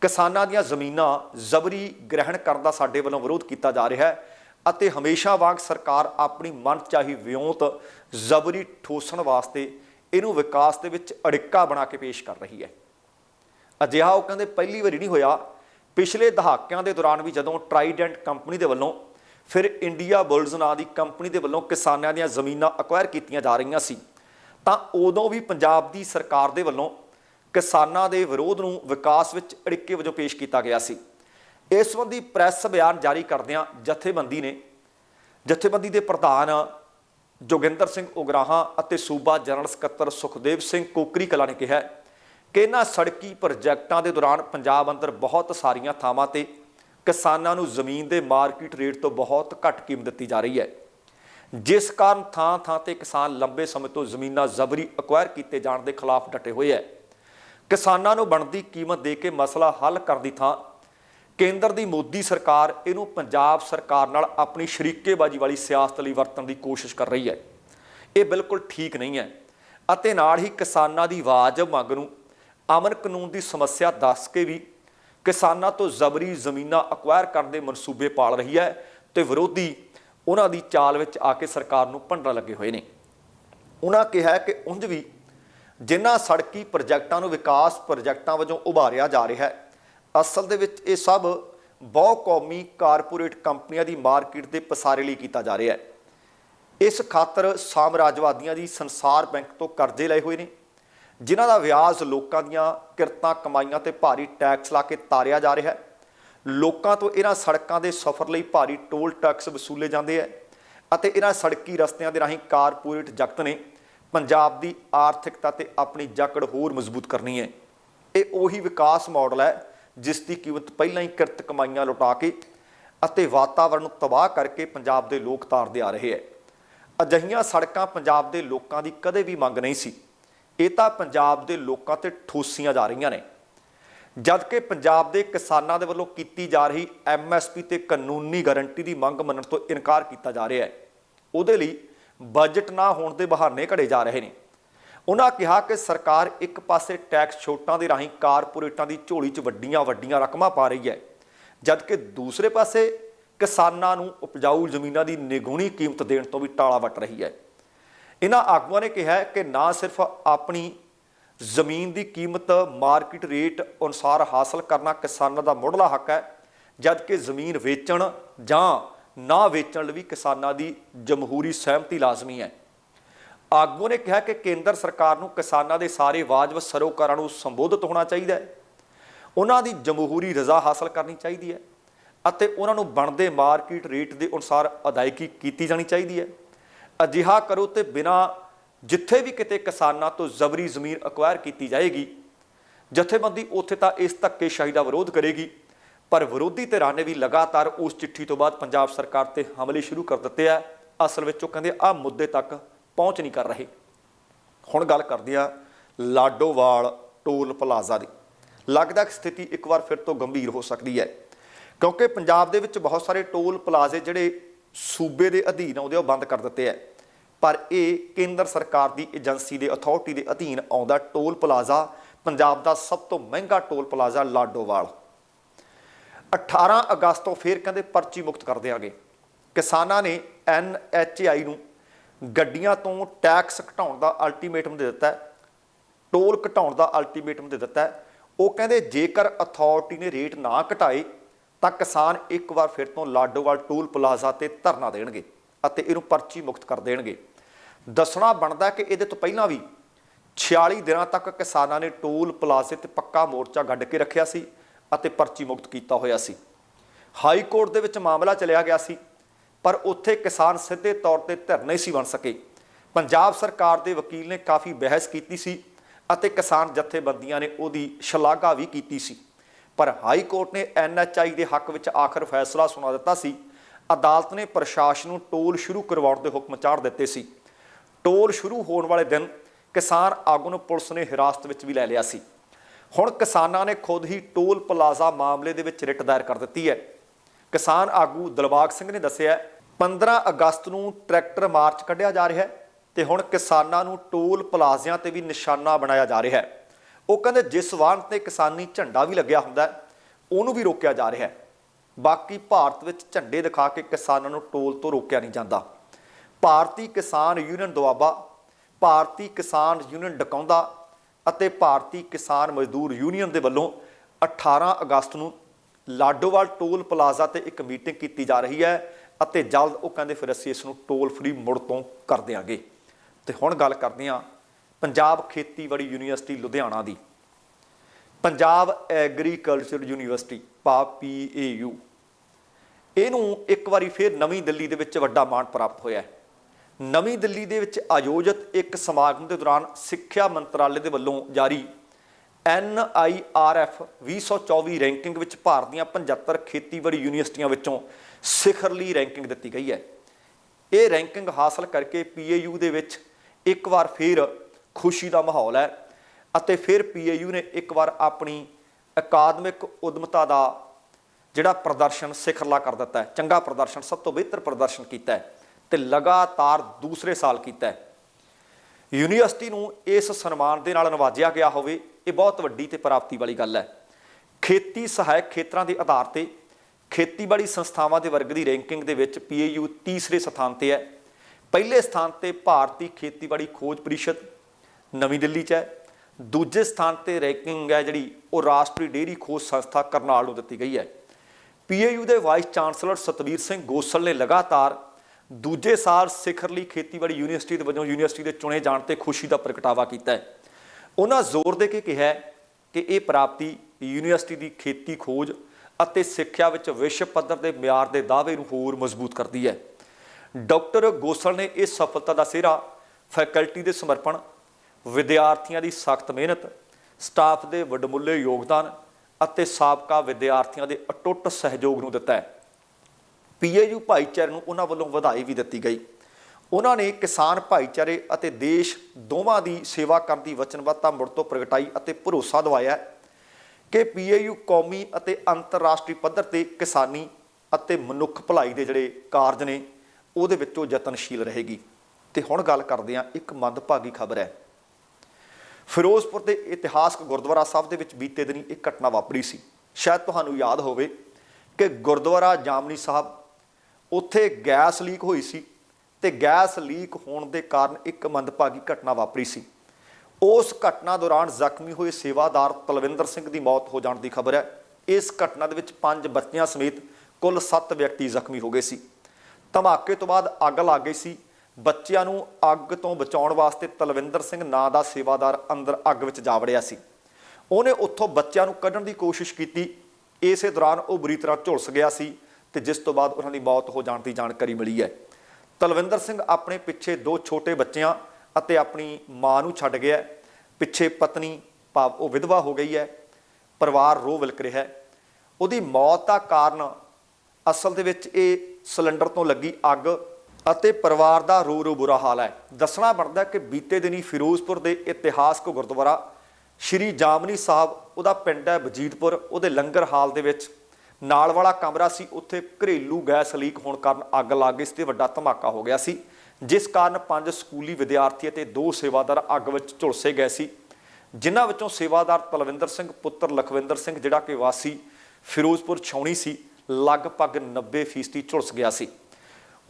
ਕਿਸਾਨਾਂ ਦੀਆਂ ਜ਼ਮੀਨਾਂ ਜ਼ਬਰੀ ਗ੍ਰਹਿਣ ਕਰਨ ਦਾ ਸਾਡੇ ਵੱਲੋਂ ਵਿਰੋਧ ਕੀਤਾ ਜਾ ਰਿਹਾ ਹੈ ਅਤੇ ਹਮੇਸ਼ਾ ਵਾਂਗ ਸਰਕਾਰ ਆਪਣੀ ਮਨਚਾਹੀ ਵਿਉਂਤ ਜ਼ਬਰੀ ਠੋਸਣ ਵਾਸਤੇ ਇਹਨੂੰ ਵਿਕਾਸ ਦੇ ਵਿੱਚ ਅੜਿੱਕਾ ਬਣਾ ਕੇ ਪੇਸ਼ ਕਰ ਰਹੀ ਹੈ। ਅਜਿਹਾ ਉਹ ਕਹਿੰਦੇ ਪਹਿਲੀ ਵਾਰੀ ਨਹੀਂ ਹੋਇਆ। ਪਿਛਲੇ ਦਹਾਕਿਆਂ ਦੇ ਦੌਰਾਨ ਵੀ ਜਦੋਂ ਟਰਾਈਡੈਂਟ ਕੰਪਨੀ ਦੇ ਵੱਲੋਂ ਫਿਰ ਇੰਡੀਆ ਬੁਲਜ਼ ਨਾਂ ਦੀ ਕੰਪਨੀ ਦੇ ਵੱਲੋਂ ਕਿਸਾਨਾਂ ਦੀਆਂ ਜ਼ਮੀਨਾਂ ਅਕਵਾਇਰ ਕੀਤੀਆਂ ਜਾ ਰਹੀਆਂ ਸੀ। ਤਾਂ ਉਦੋਂ ਵੀ ਪੰਜਾਬ ਦੀ ਸਰਕਾਰ ਦੇ ਵੱਲੋਂ ਕਿਸਾਨਾਂ ਦੇ ਵਿਰੋਧ ਨੂੰ ਵਿਕਾਸ ਵਿੱਚ ਅੜਿੱਕੇ ਵਜੋਂ ਪੇਸ਼ ਕੀਤਾ ਗਿਆ ਸੀ। ਇਸ ਸੰਬੰਧੀ ਪ੍ਰੈਸ ਬਿਆਨ ਜਾਰੀ ਕਰਦਿਆਂ ਜਥੇਬੰਦੀ ਨੇ ਜਥੇਬੰਦੀ ਦੇ ਪ੍ਰਧਾਨ ਜੋਗਿੰਦਰ ਸਿੰਘ ਉਗਰਾਹਾਂ ਅਤੇ ਸੂਬਾ ਜਨਰਲ ਸਕੱਤਰ ਸੁਖਦੇਵ ਸਿੰਘ ਕੋਕਰੀ ਕਲਾ ਨੇ ਕਿਹਾ ਕਿ ਇਹਨਾਂ ਸੜਕੀ ਪ੍ਰੋਜੈਕਟਾਂ ਦੇ ਦੌਰਾਨ ਪੰਜਾਬ ਅੰਦਰ ਬਹੁਤ ਸਾਰੀਆਂ ਥਾਵਾਂ ਤੇ ਕਿਸਾਨਾਂ ਨੂੰ ਜ਼ਮੀਨ ਦੇ ਮਾਰਕੀਟ ਰੇਟ ਤੋਂ ਬਹੁਤ ਘੱਟ ਕੀਮਤ ਦਿੱਤੀ ਜਾ ਰਹੀ ਹੈ। ਜਿਸ ਕਾਰਨ ਥਾਂ ਥਾਂ ਤੇ ਕਿਸਾਨ ਲੰਬੇ ਸਮੇਂ ਤੋਂ ਜ਼ਮੀਨਾਂ ਜ਼ਬਰੀ ਅਕਵਾਇਰ ਕੀਤੇ ਜਾਣ ਦੇ ਖਿਲਾਫ ਡਟੇ ਹੋਏ ਹੈ। ਕਿਸਾਨਾਂ ਨੂੰ ਬਣਦੀ ਕੀਮਤ ਦੇ ਕੇ ਮਸਲਾ ਹੱਲ ਕਰਨ ਦੀ ਥਾਂ ਕੇਂਦਰ ਦੀ ਮੋਦੀ ਸਰਕਾਰ ਇਹਨੂੰ ਪੰਜਾਬ ਸਰਕਾਰ ਨਾਲ ਆਪਣੀ ਸ਼ਰੀਕੇਬਾਜ਼ੀ ਵਾਲੀ ਸਿਆਸਤ ਲਈ ਵਰਤਣ ਦੀ ਕੋਸ਼ਿਸ਼ ਕਰ ਰਹੀ ਹੈ। ਇਹ ਬਿਲਕੁਲ ਠੀਕ ਨਹੀਂ ਹੈ ਅਤੇ ਨਾਲ ਹੀ ਕਿਸਾਨਾਂ ਦੀ ਵਾਜਬ ਮੰਗ ਨੂੰ ਅਮਨ ਕਾਨੂੰਨ ਦੀ ਸਮੱਸਿਆ ਦੱਸ ਕੇ ਵੀ ਕਿਸਾਨਾਂ ਤੋਂ ਜ਼ਬਰੀ ਜ਼ਮੀਨਾਂ ਅਕਵਾਇਰ ਕਰਨ ਦੇ ਮਨਸੂਬੇ ਪਾਲ ਰਹੀ ਹੈ ਤੇ ਵਿਰੋਧੀ ਉਹਨਾਂ ਦੀ ਚਾਲ ਵਿੱਚ ਆ ਕੇ ਸਰਕਾਰ ਨੂੰ ਭੰਡਣ ਲੱਗੇ ਹੋਏ ਨੇ। ਉਹਨਾਂ ਕਿਹਾ ਕਿ ਉਂਝ ਵੀ ਜਿਨ੍ਹਾਂ ਸੜਕੀ ਪ੍ਰੋਜੈਕਟਾਂ ਨੂੰ ਵਿਕਾਸ ਪ੍ਰੋਜੈਕਟਾਂ ਵਜੋਂ ਉਭਾਰਿਆ ਜਾ ਰਿਹਾ ਹੈ, ਅਸਲ ਦੇ ਵਿੱਚ ਇਹ ਸਭ ਬਹੁ ਕੌਮੀ ਕਾਰਪੋਰੇਟ ਕੰਪਨੀਆਂ ਦੀ ਮਾਰਕੀਟ ਦੇ ਪਸਾਰੇ ਲਈ ਕੀਤਾ ਜਾ ਰਿਹਾ ਹੈ। ਇਸ ਖਾਤਰ ਸਾਮਰਾਜਵਾਦੀਆਂ ਦੀ ਸੰਸਾਰ ਬੈਂਕ ਤੋਂ ਕਰਜ਼ੇ ਲਏ ਹੋਏ ਨੇ। ਜਿਨ੍ਹਾਂ ਦਾ ਵਿਆਜ ਲੋਕਾਂ ਦੀਆਂ ਕਿਰਤਾਂ ਕਮਾਈਆਂ ਤੇ ਭਾਰੀ ਟੈਕਸ ਲਾ ਕੇ ਤਾਰਿਆ ਜਾ ਰਿਹਾ ਹੈ। ਲੋਕਾਂ ਤੋਂ ਇਹਨਾਂ ਸੜਕਾਂ ਦੇ ਸਫ਼ਰ ਲਈ ਭਾਰੀ ਟੋਲ ਟੈਕਸ ਵਸੂਲੇ ਜਾਂਦੇ ਹੈ ਅਤੇ ਇਹਨਾਂ ਸੜਕੀ ਰਸਤਿਆਂ ਦੇ ਰਾਹੀਂ ਕਾਰਪੋਰੇਟ ਜਗਤ ਨੇ ਪੰਜਾਬ ਦੀ ਆਰਥਿਕਤਾ ਤੇ ਆਪਣੀ ਜਕੜ ਹੋਰ ਮਜ਼ਬੂਤ ਕਰਨੀ ਹੈ। ਇਹ ਉਹੀ ਵਿਕਾਸ ਮਾਡਲ ਹੈ ਜਿਸ ਦੀ ਕੀਮਤ ਪਹਿਲਾਂ ਹੀ ਕਿਰਤ ਕਮਾਈਆਂ ਲੁਟਾ ਕੇ ਅਤੇ ਵਾਤਾਵਰਣ ਨੂੰ ਤਬਾਹ ਕਰਕੇ ਪੰਜਾਬ ਦੇ ਲੋਕ ਤਾਰਦੇ ਆ ਰਹੇ ਹੈ। ਅਜਿਹੀਆਂ ਸੜਕਾਂ ਪੰਜਾਬ ਦੇ ਲੋਕਾਂ ਦੀ ਕਦੇ ਵੀ ਮੰਗ ਨਹੀਂ ਸੀ। ਇਹ ਤਾਂ ਪੰਜਾਬ ਦੇ ਲੋਕਾਂ ਤੇ ਠੋਸੀਆਂ ਜਾ ਰਹੀਆਂ ਨੇ। ਜਦ ਕਿ ਪੰਜਾਬ ਦੇ ਕਿਸਾਨਾਂ ਦੇ ਵੱਲੋਂ ਕੀਤੀ ਜਾ ਰਹੀ ਐਮਐਸਪੀ ਤੇ ਕਾਨੂੰਨੀ ਗਾਰੰਟੀ ਦੀ ਮੰਗ ਮੰਨਣ ਤੋਂ ਇਨਕਾਰ ਕੀਤਾ ਜਾ ਰਿਹਾ ਹੈ। ਉਹਦੇ ਲਈ ਬਜਟ ਨਾ ਹੋਣ ਦੇ ਬਹਾਨੇ ਘੜੇ ਜਾ ਰਹੇ ਨੇ। ਉਹਨਾਂ ਕਿਹਾ ਕਿ ਸਰਕਾਰ ਇੱਕ ਪਾਸੇ ਟੈਕਸ ਛੋਟਾਂ ਦੇ ਰਾਹੀਂ ਕਾਰਪੋਰੇਟਾਂ ਦੀ ਝੋਲੀ 'ਚ ਵੱਡੀਆਂ ਵੱਡੀਆਂ ਰਕਮਾਂ ਪਾ ਰਹੀ ਹੈ ਜਦ ਕਿ ਦੂਸਰੇ ਪਾਸੇ ਕਿਸਾਨਾਂ ਨੂੰ ਉਪਜਾਊ ਜ਼ਮੀਨਾਂ ਦੀ ਨਿਗੂਣੀ ਕੀਮਤ ਦੇਣ ਤੋਂ ਵੀ ਟਾਲਾ ਵੱਟ ਰਹੀ ਹੈ। ਇਹਨਾਂ ਆਗੂਆਂ ਨੇ ਕਿਹਾ ਕਿ ਨਾ ਸਿਰਫ ਆਪਣੀ ਜ਼ਮੀਨ ਦੀ ਕੀਮਤ ਮਾਰਕੀਟ ਰੇਟ ਅਨੁਸਾਰ ਹਾਸਲ ਕਰਨਾ ਕਿਸਾਨਾਂ ਦਾ ਮੁੱਢਲਾ ਹੱਕ ਹੈ ਜਦ ਕਿ ਜ਼ਮੀਨ ਵੇਚਣ ਜਾਂ ਨਾ ਵੇਚਣ ਲਈ ਵੀ ਕਿਸਾਨਾਂ ਦੀ ਜਮਹੂਰੀ ਸਹਿਮਤੀ ਲਾਜ਼ਮੀ ਹੈ। ਆਗੂ ਨੇ ਕਿਹਾ ਕਿ ਕੇਂਦਰ ਸਰਕਾਰ ਨੂੰ ਕਿਸਾਨਾਂ ਦੇ ਸਾਰੇ ਵਾਜਬ ਸਰੋਕਾਰਾਂ ਨੂੰ ਸੰਬੋਧਿਤ ਹੋਣਾ ਚਾਹੀਦਾ ਹੈ। ਉਹਨਾਂ ਦੀ ਜਮਹੂਰੀ ਰਜ਼ਾ ਹਾਸਲ ਕਰਨੀ ਚਾਹੀਦੀ ਹੈ ਅਤੇ ਉਹਨਾਂ ਨੂੰ ਬਣਦੇ ਮਾਰਕੀਟ ਰੇਟ ਦੇ ਅਨੁਸਾਰ ਅਦਾਇਗੀ ਕੀਤੀ ਜਾਣੀ ਚਾਹੀਦੀ ਹੈ। ਅਜਿਹਾ ਕਰੋ ਤੇ ਬਿਨਾ ਜਿੱਥੇ ਵੀ ਕਿਤੇ ਕਿਸਾਨਾਂ ਤੋਂ ਜ਼ਬਰੀ ਜ਼ਮੀਨ ਅਕਵਾਇਰ ਕੀਤੀ ਜਾਏਗੀ, ਜਥੇਬੰਦੀ ਉੱਥੇ ਤਾਂ ਇਸ ਧੱਕੇਸ਼ਾਹੀ ਦਾ ਵਿਰੋਧ ਕਰੇਗੀ, ਪਰ ਵਿਰੋਧੀ ਧਿਰਾਂ ਨੇ ਵੀ ਲਗਾਤਾਰ ਉਸ ਚਿੱਠੀ ਤੋਂ ਬਾਅਦ ਪੰਜਾਬ ਸਰਕਾਰ ਤੇ ਹਮਲੇ ਸ਼ੁਰੂ ਕਰ ਦਿੱਤੇ ਆ। ਅਸਲ ਵਿੱਚ ਉਹ ਕਹਿੰਦੇ ਆ ਮੁੱਦੇ ਤੱਕ ਪਹੁੰਚ ਨਹੀਂ ਕਰ ਰਹੇ। ਹੁਣ ਗੱਲ ਕਰਦੇ ਆ ਲਾਡੋਵਾਲ ਟੋਲ ਪਲਾਜ਼ਾ ਦੀ। ਲੱਗਦਾ ਕਿ ਸਥਿਤੀ ਇੱਕ ਵਾਰ ਫਿਰ ਤੋਂ ਗੰਭੀਰ ਹੋ ਸਕਦੀ ਹੈ, ਕਿਉਂਕਿ ਪੰਜਾਬ ਦੇ ਵਿੱਚ ਬਹੁਤ ਸਾਰੇ ਟੋਲ ਪਲਾਜ਼ੇ ਜਿਹੜੇ ਸੂਬੇ ਦੇ ਅਧੀਨ ਆਉਂਦੇ ਉਹ ਬੰਦ ਕਰ ਦਿੱਤੇ ਆ। ਪਰ ਇਹ ਕੇਂਦਰ ਸਰਕਾਰ ਦੀ ਏਜੰਸੀ ਦੇ ਅਥਾਰਟੀ ਦੇ ਅਧੀਨ ਆਉਂਦਾ ਟੋਲ ਪਲਾਜ਼ਾ, ਪੰਜਾਬ ਦਾ ਸਭ ਤੋਂ ਮਹਿੰਗਾ ਟੋਲ ਪਲਾਜ਼ਾ ਲਾਡੋਵਾਲ। 18 ਅਗਸਤ ਤੋਂ ਫੇਰ ਕਹਿੰਦੇ ਪਰਚੀ ਮੁਕਤ ਕਰ ਦਿਆਂਗੇ। ਕਿਸਾਨਾਂ ਨੇ ਐਨਐਚਆਈ ਨੂੰ ਗੱਡੀਆਂ ਤੋਂ ਟੈਕਸ ਘਟਾਉਣ ਦਾ ਅਲਟੀਮੇਟਮ ਦੇ ਦਿੱਤਾ ਟੋਲ ਘਟਾਉਣ ਦਾ ਅਲਟੀਮੇਟਮ ਦੇ ਦਿੱਤਾ ਉਹ ਕਹਿੰਦੇ ਜੇਕਰ ਅਥਾਰਟੀ ਨੇ ਰੇਟ ਨਾ ਘਟਾਏ ਤਾਂ ਕਿਸਾਨ ਇੱਕ ਵਾਰ ਫਿਰ ਤੋਂ ਲਾਡੋਵਾਲ ਟੋਲ ਪਲਾਜ਼ਾ ਤੇ ਧਰਨਾ ਦੇਣਗੇ। ਅਤੇ ਇਹਨੂੰ ਪਰਚੀ ਮੁਕਤ ਕਰ ਦੇਣਗੇ। ਦੱਸਣਾ ਬਣਦਾ ਕਿ ਇਹਦੇ ਤੋਂ ਪਹਿਲਾਂ ਵੀ 46 ਦਿਨਾਂ ਤੱਕ ਕਿਸਾਨਾਂ ਨੇ ਟੋਲ ਪਲਾਜ਼ੇ ਤੇ ਪੱਕਾ ਮੋਰਚਾ ਗੱਡ ਕੇ ਰੱਖਿਆ ਸੀ ਅਤੇ ਪਰਚੀ ਮੁਕਤ ਕੀਤਾ ਹੋਇਆ ਸੀ। ਹਾਈ ਕੋਰਟ ਦੇ ਵਿੱਚ ਮਾਮਲਾ ਚਲਿਆ ਗਿਆ ਸੀ, ਪਰ ਉੱਥੇ ਕਿਸਾਨ ਸਿੱਧੇ ਤੌਰ ਤੇ ਧਿਰ ਨਹੀਂ ਸੀ ਬਣ ਸਕੇ। ਪੰਜਾਬ ਸਰਕਾਰ ਦੇ ਵਕੀਲ ਨੇ ਕਾਫੀ ਬਹਿਸ ਕੀਤੀ ਸੀ ਅਤੇ ਕਿਸਾਨ ਜਥੇਬੰਦੀਆਂ ਨੇ ਉਹਦੀ ਸ਼ਲਾਘਾ ਵੀ ਕੀਤੀ ਸੀ। ਪਰ ਹਾਈ ਕੋਰਟ ਨੇ ਐਨਐਚਆਈ ਦੇ ਹੱਕ ਵਿੱਚ ਆਖਰ ਫੈਸਲਾ ਸੁਣਾ ਦਿੱਤਾ ਸੀ ਅਦਾਲਤ ਨੇ ਪ੍ਰਸ਼ਾਸਨ ਨੂੰ ਟੋਲ ਸ਼ੁਰੂ ਕਰਵਾਉਣ ਦੇ ਹੁਕਮ ਚਾੜ ਦਿੱਤੇ ਸੀ। ਟੋਲ ਸ਼ੁਰੂ ਹੋਣ ਵਾਲੇ ਦਿਨ ਕਿਸਾਨ ਆਗੂ ਨੂੰ ਪੁਲਿਸ ਨੇ ਹਿਰਾਸਤ ਵਿੱਚ ਵੀ ਲੈ ਲਿਆ ਸੀ। ਹੁਣ ਕਿਸਾਨਾਂ ਨੇ ਖੁਦ ਹੀ ਟੋਲ ਪਲਾਜ਼ਾ ਮਾਮਲੇ ਦੇ ਵਿੱਚ ਰਿਟ ਦਾਇਰ ਕਰ ਦਿੱਤੀ ਹੈ। ਕਿਸਾਨ ਆਗੂ ਦਿਲਬਾਗ ਸਿੰਘ ਨੇ ਦੱਸਿਆ 15 ਅਗਸਤ ਨੂੰ ਟਰੈਕਟਰ ਮਾਰਚ ਕੱਢਿਆ ਜਾ ਰਿਹਾ ਹੈ ਤੇ ਹੁਣ ਕਿਸਾਨਾਂ ਨੂੰ ਟੋਲ ਪਲਾਜ਼ਿਆਂ ਤੇ ਵੀ ਨਿਸ਼ਾਨਾ ਬਣਾਇਆ ਜਾ ਰਿਹਾ ਹੈ। ਉਹ ਕਹਿੰਦੇ ਜਿਸ ਵਾਹਨ ਤੇ ਕਿਸਾਨੀ ਝੰਡਾ ਵੀ ਲੱਗਿਆ ਹੁੰਦਾ ਉਹਨੂੰ ਵੀ ਰੋਕਿਆ ਜਾ ਰਿਹਾ ਹੈ। ਬਾਕੀ ਭਾਰਤ ਵਿੱਚ ਝੰਡੇ ਦਿਖਾ ਕੇ ਕਿਸਾਨਾਂ ਨੂੰ ਟੋਲ ਤੋਂ ਰੋਕਿਆ ਨਹੀਂ ਜਾਂਦਾ। ਭਾਰਤੀ ਕਿਸਾਨ ਯੂਨੀਅਨ ਦੁਆਬਾ, ਭਾਰਤੀ ਕਿਸਾਨ ਯੂਨੀਅਨ ਡਕੌਂਦਾ ਅਤੇ ਭਾਰਤੀ ਕਿਸਾਨ ਮਜ਼ਦੂਰ ਯੂਨੀਅਨ ਦੇ ਵੱਲੋਂ 18 ਅਗਸਤ ਨੂੰ ਲਾਡੋਵਾਲ ਟੋਲ ਪਲਾਜ਼ਾ ਤੇ ਇੱਕ ਮੀਟਿੰਗ ਕੀਤੀ ਜਾ ਰਹੀ ਹੈ ਅਤੇ ਜਲਦ ਉਹ ਕਹਿੰਦੇ ਫਿਰ ਅਸੀਂ ਇਸ ਨੂੰ ਟੋਲ ਫ੍ਰੀ ਮੁੜ ਤੋਂ ਕਰ ਦਿਆਂਗੇ। ਤੇ ਹੁਣ ਗੱਲ ਕਰਦੇ ਹਾਂ ਪੰਜਾਬ ਖੇਤੀਬਾੜੀ ਯੂਨੀਵਰਸਿਟੀ ਲੁਧਿਆਣਾ ਦੀ। ਪੰਜਾਬ ਐਗਰੀਕਲਚਰ ਯੂਨੀਵਰਸਿਟੀ ਭਾਵ ਪੀਏਯੂ ਇਹਨੂੰ ਇੱਕ ਵਾਰੀ ਫਿਰ ਨਵੀਂ ਦਿੱਲੀ ਦੇ ਵਿੱਚ ਵੱਡਾ ਮਾਣ ਪ੍ਰਾਪਤ ਹੋਇਆ ਹੈ। ਨਵੀਂ ਦਿੱਲੀ ਦੇ ਵਿੱਚ ਆਯੋਜਿਤ ਇੱਕ ਸਮਾਗਮ ਦੇ ਦੌਰਾਨ ਸਿੱਖਿਆ ਮੰਤਰਾਲੇ ਦੇ ਵੱਲੋਂ ਜਾਰੀ NIRF 2024 ਰੈਂਕਿੰਗ ਵਿੱਚ ਭਾਰਤ ਦੀਆਂ 75 ਖੇਤੀਬਾੜੀ ਯੂਨੀਵਰਸਿਟੀਆਂ ਵਿੱਚੋਂ ਸਿਖਰਲੀ ਰੈਂਕਿੰਗ ਦਿੱਤੀ ਗਈ ਹੈ। ਇਹ ਰੈਂਕਿੰਗ ਹਾਸਲ ਕਰਕੇ PAU ਦੇ ਵਿੱਚ ਇੱਕ ਵਾਰ ਫਿਰ ਖੁਸ਼ੀ ਦਾ ਮਾਹੌਲ ਹੈ ਅਤੇ ਫਿਰ PAU ਨੇ ਇੱਕ ਵਾਰ ਆਪਣੀ ਅਕਾਦਮਿਕ ਉਦਮਤਾ ਦਾ ਜਿਹੜਾ ਪ੍ਰਦਰਸ਼ਨ ਸਿਖਰਲਾ ਕਰ ਦਿੱਤਾ ਹੈ, ਚੰਗਾ ਪ੍ਰਦਰਸ਼ਨ, ਸਭ ਤੋਂ ਬਿਹਤਰ ਪ੍ਰਦਰਸ਼ਨ ਕੀਤਾ ਹੈ ਤੇ ਲਗਾਤਾਰ ਦੂਸਰੇ ਸਾਲ ਕੀਤਾ ਹੈ। ਯੂਨੀਵਰਸਿਟੀ ਨੂੰ ਇਸ ਸਨਮਾਨ ਦੇ ਨਾਲ ਨਵਾਜਿਆ ਗਿਆ ਹੋਵੇ, ਇਹ ਬਹੁਤ ਵੱਡੀ ਤੇ ਪ੍ਰਾਪਤੀ ਵਾਲੀ ਗੱਲ ਹੈ। ਖੇਤੀ ਸਹਾਇਕ ਖੇਤਰਾਂ ਦੇ ਆਧਾਰ ਤੇ ਖੇਤੀਬਾੜੀ ਸੰਸਥਾਵਾਂ ਦੇ ਵਰਗ ਦੀ ਰੈਂਕਿੰਗ ਦੇ ਵਿੱਚ ਪੀਏਯੂ ਤੀਸਰੇ ਸਥਾਨ ਤੇ ਹੈ। ਪਹਿਲੇ ਸਥਾਨ ਤੇ ਭਾਰਤੀ ਖੇਤੀਬਾੜੀ ਖੋਜ ਪਰਿਸ਼ਦ ਨਵੀਂ ਦਿੱਲੀ 'ਚ ਹੈ। ਦੂਜੇ ਸਥਾਨ ਤੇ ਰੈਂਕਿੰਗ ਹੈ ਜਿਹੜੀ, ਉਹ ਰਾਸ਼ਟਰੀ ਡੇਅਰੀ ਖੋਜ ਸੰਸਥਾ ਕਰਨਾਲ ਨੂੰ ਦਿੱਤੀ ਗਈ ਹੈ। ਪੀਏਯੂ ਦੇ ਵਾਈਸ ਚਾਂਸਲਰ ਸਤਵੀਰ ਸਿੰਘ ਗੋਸਲ ਨੇ ਲਗਾਤਾਰ ਦੂਜੇ ਸਾਲ ਸਿਖਰਲੀ ਖੇਤੀਬਾੜੀ ਯੂਨੀਵਰਸਿਟੀ ਦੇ ਵਜੋਂ ਯੂਨੀਵਰਸਿਟੀ ਦੇ ਚੁਣੇ ਜਾਣ ਤੇ ਖੁਸ਼ੀ ਦਾ ਪ੍ਰਗਟਾਵਾ ਕੀਤਾ ਹੈ। ਉਹਨਾਂ ਜ਼ੋਰ ਦੇ ਕੇ ਕਿਹਾ ਕਿ ਇਹ ਪ੍ਰਾਪਤੀ ਯੂਨੀਵਰਸਿਟੀ ਦੀ ਖੇਤੀ ਖੋਜ ਅਤੇ ਸਿੱਖਿਆ ਵਿੱਚ ਵਿਸ਼ਵ ਪੱਧਰ ਦੇ ਮਿਆਰ ਦੇ ਦਾਅਵੇ ਨੂੰ ਹੋਰ ਮਜ਼ਬੂਤ ਕਰਦੀ ਹੈ। ਡਾਕਟਰ ਗੋਸਲ ਨੇ ਇਸ ਸਫਲਤਾ ਦਾ ਸਿਹਰਾ, ਫੈਕਲਟੀ ਦੇ ਸਮਰਪਣ, ਵਿਦਿਆਰਥੀਆਂ ਦੀ ਸਖਤ ਮਿਹਨਤ, ਸਟਾਫ ਦੇ ਵੱਡਮੁੱਲੇ ਯੋਗਦਾਨ ਅਤੇ ਸਾਬਕਾ ਵਿਦਿਆਰਥੀਆਂ ਦੇ ਅਟੁੱਟ ਸਹਿਯੋਗ ਨੂੰ ਦਿੱਤਾ ਹੈ। ਪੀਏਯੂ ਭਾਈਚਾਰੇ ਨੂੰ ਉਹਨਾਂ ਵੱਲੋਂ ਵਧਾਈ ਵੀ ਦਿੱਤੀ ਗਈ। ਉਹਨਾਂ ਨੇ ਕਿਸਾਨ ਭਾਈਚਾਰੇ ਅਤੇ ਦੇਸ਼ ਦੋਵਾਂ ਦੀ ਸੇਵਾ ਕਰਨ ਦੀ ਵਚਨਬੱਧਤਾ ਮੁੜ ਤੋਂ ਪ੍ਰਗਟਾਈ ਅਤੇ ਭਰੋਸਾ ਦਿਵਾਇਆ ਹੈ ਕਿ ਪੀਏਯੂ ਕੌਮੀ ਅਤੇ ਅੰਤਰਰਾਸ਼ਟਰੀ ਪੱਧਰ ਤੇ ਕਿਸਾਨੀ ਅਤੇ ਮਨੁੱਖ ਭਲਾਈ ਦੇ ਜਿਹੜੇ ਕਾਰਜ ਨੇ, ਉਹਦੇ ਵਿੱਚੋਂ ਯਤਨਸ਼ੀਲ ਰਹੇਗੀ। ਤੇ ਹੁਣ ਗੱਲ ਕਰਦੇ ਹਾਂ ਇੱਕ ਮੰਦਭਾਗੀ ਖਬਰ ਹੈ। ਫਿਰੋਜ਼ਪੁਰ ਦੇ ਇਤਿਹਾਸਕ ਗੁਰਦੁਆਰਾ ਸਾਹਿਬ ਦੇ ਵਿੱਚ ਬੀਤੇ ਦਿਨੀ ਇੱਕ ਘਟਨਾ ਵਾਪਰੀ ਸੀ। ਸ਼ਾਇਦ ਤੁਹਾਨੂੰ ਯਾਦ ਹੋਵੇ ਕਿ ਗੁਰਦੁਆਰਾ ਜਾਮਨੀ ਸਾਹਿਬ ਉੱਥੇ ਗੈਸ ਲੀਕ ਹੋਈ ਸੀ ਤੇ ਗੈਸ ਲੀਕ ਹੋਣ ਦੇ ਕਾਰਨ ਇੱਕ ਮੰਦਭਾਗੀ ਘਟਨਾ ਵਾਪਰੀ ਸੀ। ਉਸ ਘਟਨਾ ਦੌਰਾਨ ਜ਼ਖਮੀ ਹੋਏ ਸੇਵਾਦਾਰ ਤਲਵਿੰਦਰ ਸਿੰਘ ਦੀ ਮੌਤ ਹੋ ਜਾਣ ਦੀ ਖਬਰ ਹੈ। ਇਸ ਘਟਨਾ ਦੇ ਵਿੱਚ ਪੰਜ ਬੱਚਿਆਂ ਸਮੇਤ ਕੁੱਲ 7 ਵਿਅਕਤੀ ਜ਼ਖਮੀ ਹੋ ਗਏ ਸੀ। ਧਮਾਕੇ ਤੋਂ ਬਾਅਦ ਅੱਗ ਲੱਗ ਗਈ ਸੀ ਬੱਚਿਆਂ ਨੂੰ ਅੱਗ ਤੋਂ ਬਚਾਉਣ ਵਾਸਤੇ ਤਲਵਿੰਦਰ ਸਿੰਘ ਨਾਂ ਦਾ ਸੇਵਾਦਾਰ ਅੰਦਰ ਅੱਗ ਵਿੱਚ ਜਾ ਵੜਿਆ ਸੀ। ਉਹਨੇ ਉੱਥੋਂ ਬੱਚਿਆਂ ਨੂੰ ਕੱਢਣ ਦੀ ਕੋਸ਼ਿਸ਼ ਕੀਤੀ। ਇਸੇ ਦੌਰਾਨ ਉਹ ਬੁਰੀ ਤਰ੍ਹਾਂ ਝੁਲਸ ਗਿਆ ਸੀ ਤੇ ਜਿਸ ਤੋਂ ਬਾਅਦ ਉਹਨਾਂ ਦੀ ਮੌਤ ਹੋ ਜਾਣ ਦੀ ਜਾਣਕਾਰੀ ਮਿਲੀ ਹੈ। ਤਲਵਿੰਦਰ ਸਿੰਘ ਆਪਣੇ ਪਿੱਛੇ ਦੋ ਛੋਟੇ ਬੱਚਿਆਂ ਅਤੇ ਆਪਣੀ ਮਾਂ ਨੂੰ ਛੱਡ ਗਿਆ। ਪਿੱਛੇ ਪਤਨੀ, ਭਾਵ ਉਹ ਵਿਧਵਾ ਹੋ ਗਈ ਹੈ। ਪਰਿਵਾਰ ਰੋ ਵਿਲਕ ਰਿਹਾ ਹੈ। ਉਹਦੀ ਮੌਤ ਦਾ ਕਾਰਨ ਅਸਲ ਦੇ ਵਿੱਚ ਇਹ ਸਿਲੰਡਰ ਤੋਂ ਲੱਗੀ ਅੱਗ ਅਤੇ ਪਰਿਵਾਰ ਦਾ ਰੋ ਰੋ ਬੁਰਾ ਹਾਲ ਹੈ। ਦੱਸਣਾ ਬਣਦਾ ਕਿ ਬੀਤੇ ਦਿਨੀ ਫਿਰੋਜ਼ਪੁਰ ਦੇ ਇਤਿਹਾਸਕ ਗੁਰਦੁਆਰਾ ਸ਼੍ਰੀ ਜਾਮਨੀ ਸਾਹਿਬ, ਉਹਦਾ ਪਿੰਡ ਹੈ ਵਜੀਦਪੁਰ ਉਹਦੇ ਲੰਗਰ ਹਾਲ ਦੇ ਵਿੱਚ ਨਾਲ ਵਾਲਾ ਕਮਰਾ ਸੀ। ਉੱਥੇ ਘਰੇਲੂ ਗੈਸ ਲੀਕ ਹੋਣ ਕਾਰਨ ਅੱਗ ਲੱਗ ਗਈ ਸੀ ਤੇ ਵੱਡਾ ਧਮਾਕਾ ਹੋ ਗਿਆ ਸੀ। ਜਿਸ ਕਾਰਨ ਪੰਜ ਸਕੂਲੀ ਵਿਦਿਆਰਥੀ ਅਤੇ ਦੋ ਸੇਵਾਦਾਰ ਅੱਗ ਵਿੱਚ ਝੁਲਸੇ ਗਏ ਸੀ। ਜਿਨ੍ਹਾਂ ਵਿੱਚੋਂ ਸੇਵਾਦਾਰ ਤਲਵਿੰਦਰ ਸਿੰਘ, ਪੁੱਤਰ ਲਖਵਿੰਦਰ ਸਿੰਘ, ਜਿਹੜਾ ਕਿ ਵਾਸੀ ਫਿਰੋਜ਼ਪੁਰ ਛਾਉਣੀ ਸੀ, ਲਗਭਗ 90% ਝੁਲਸ ਗਿਆ ਸੀ।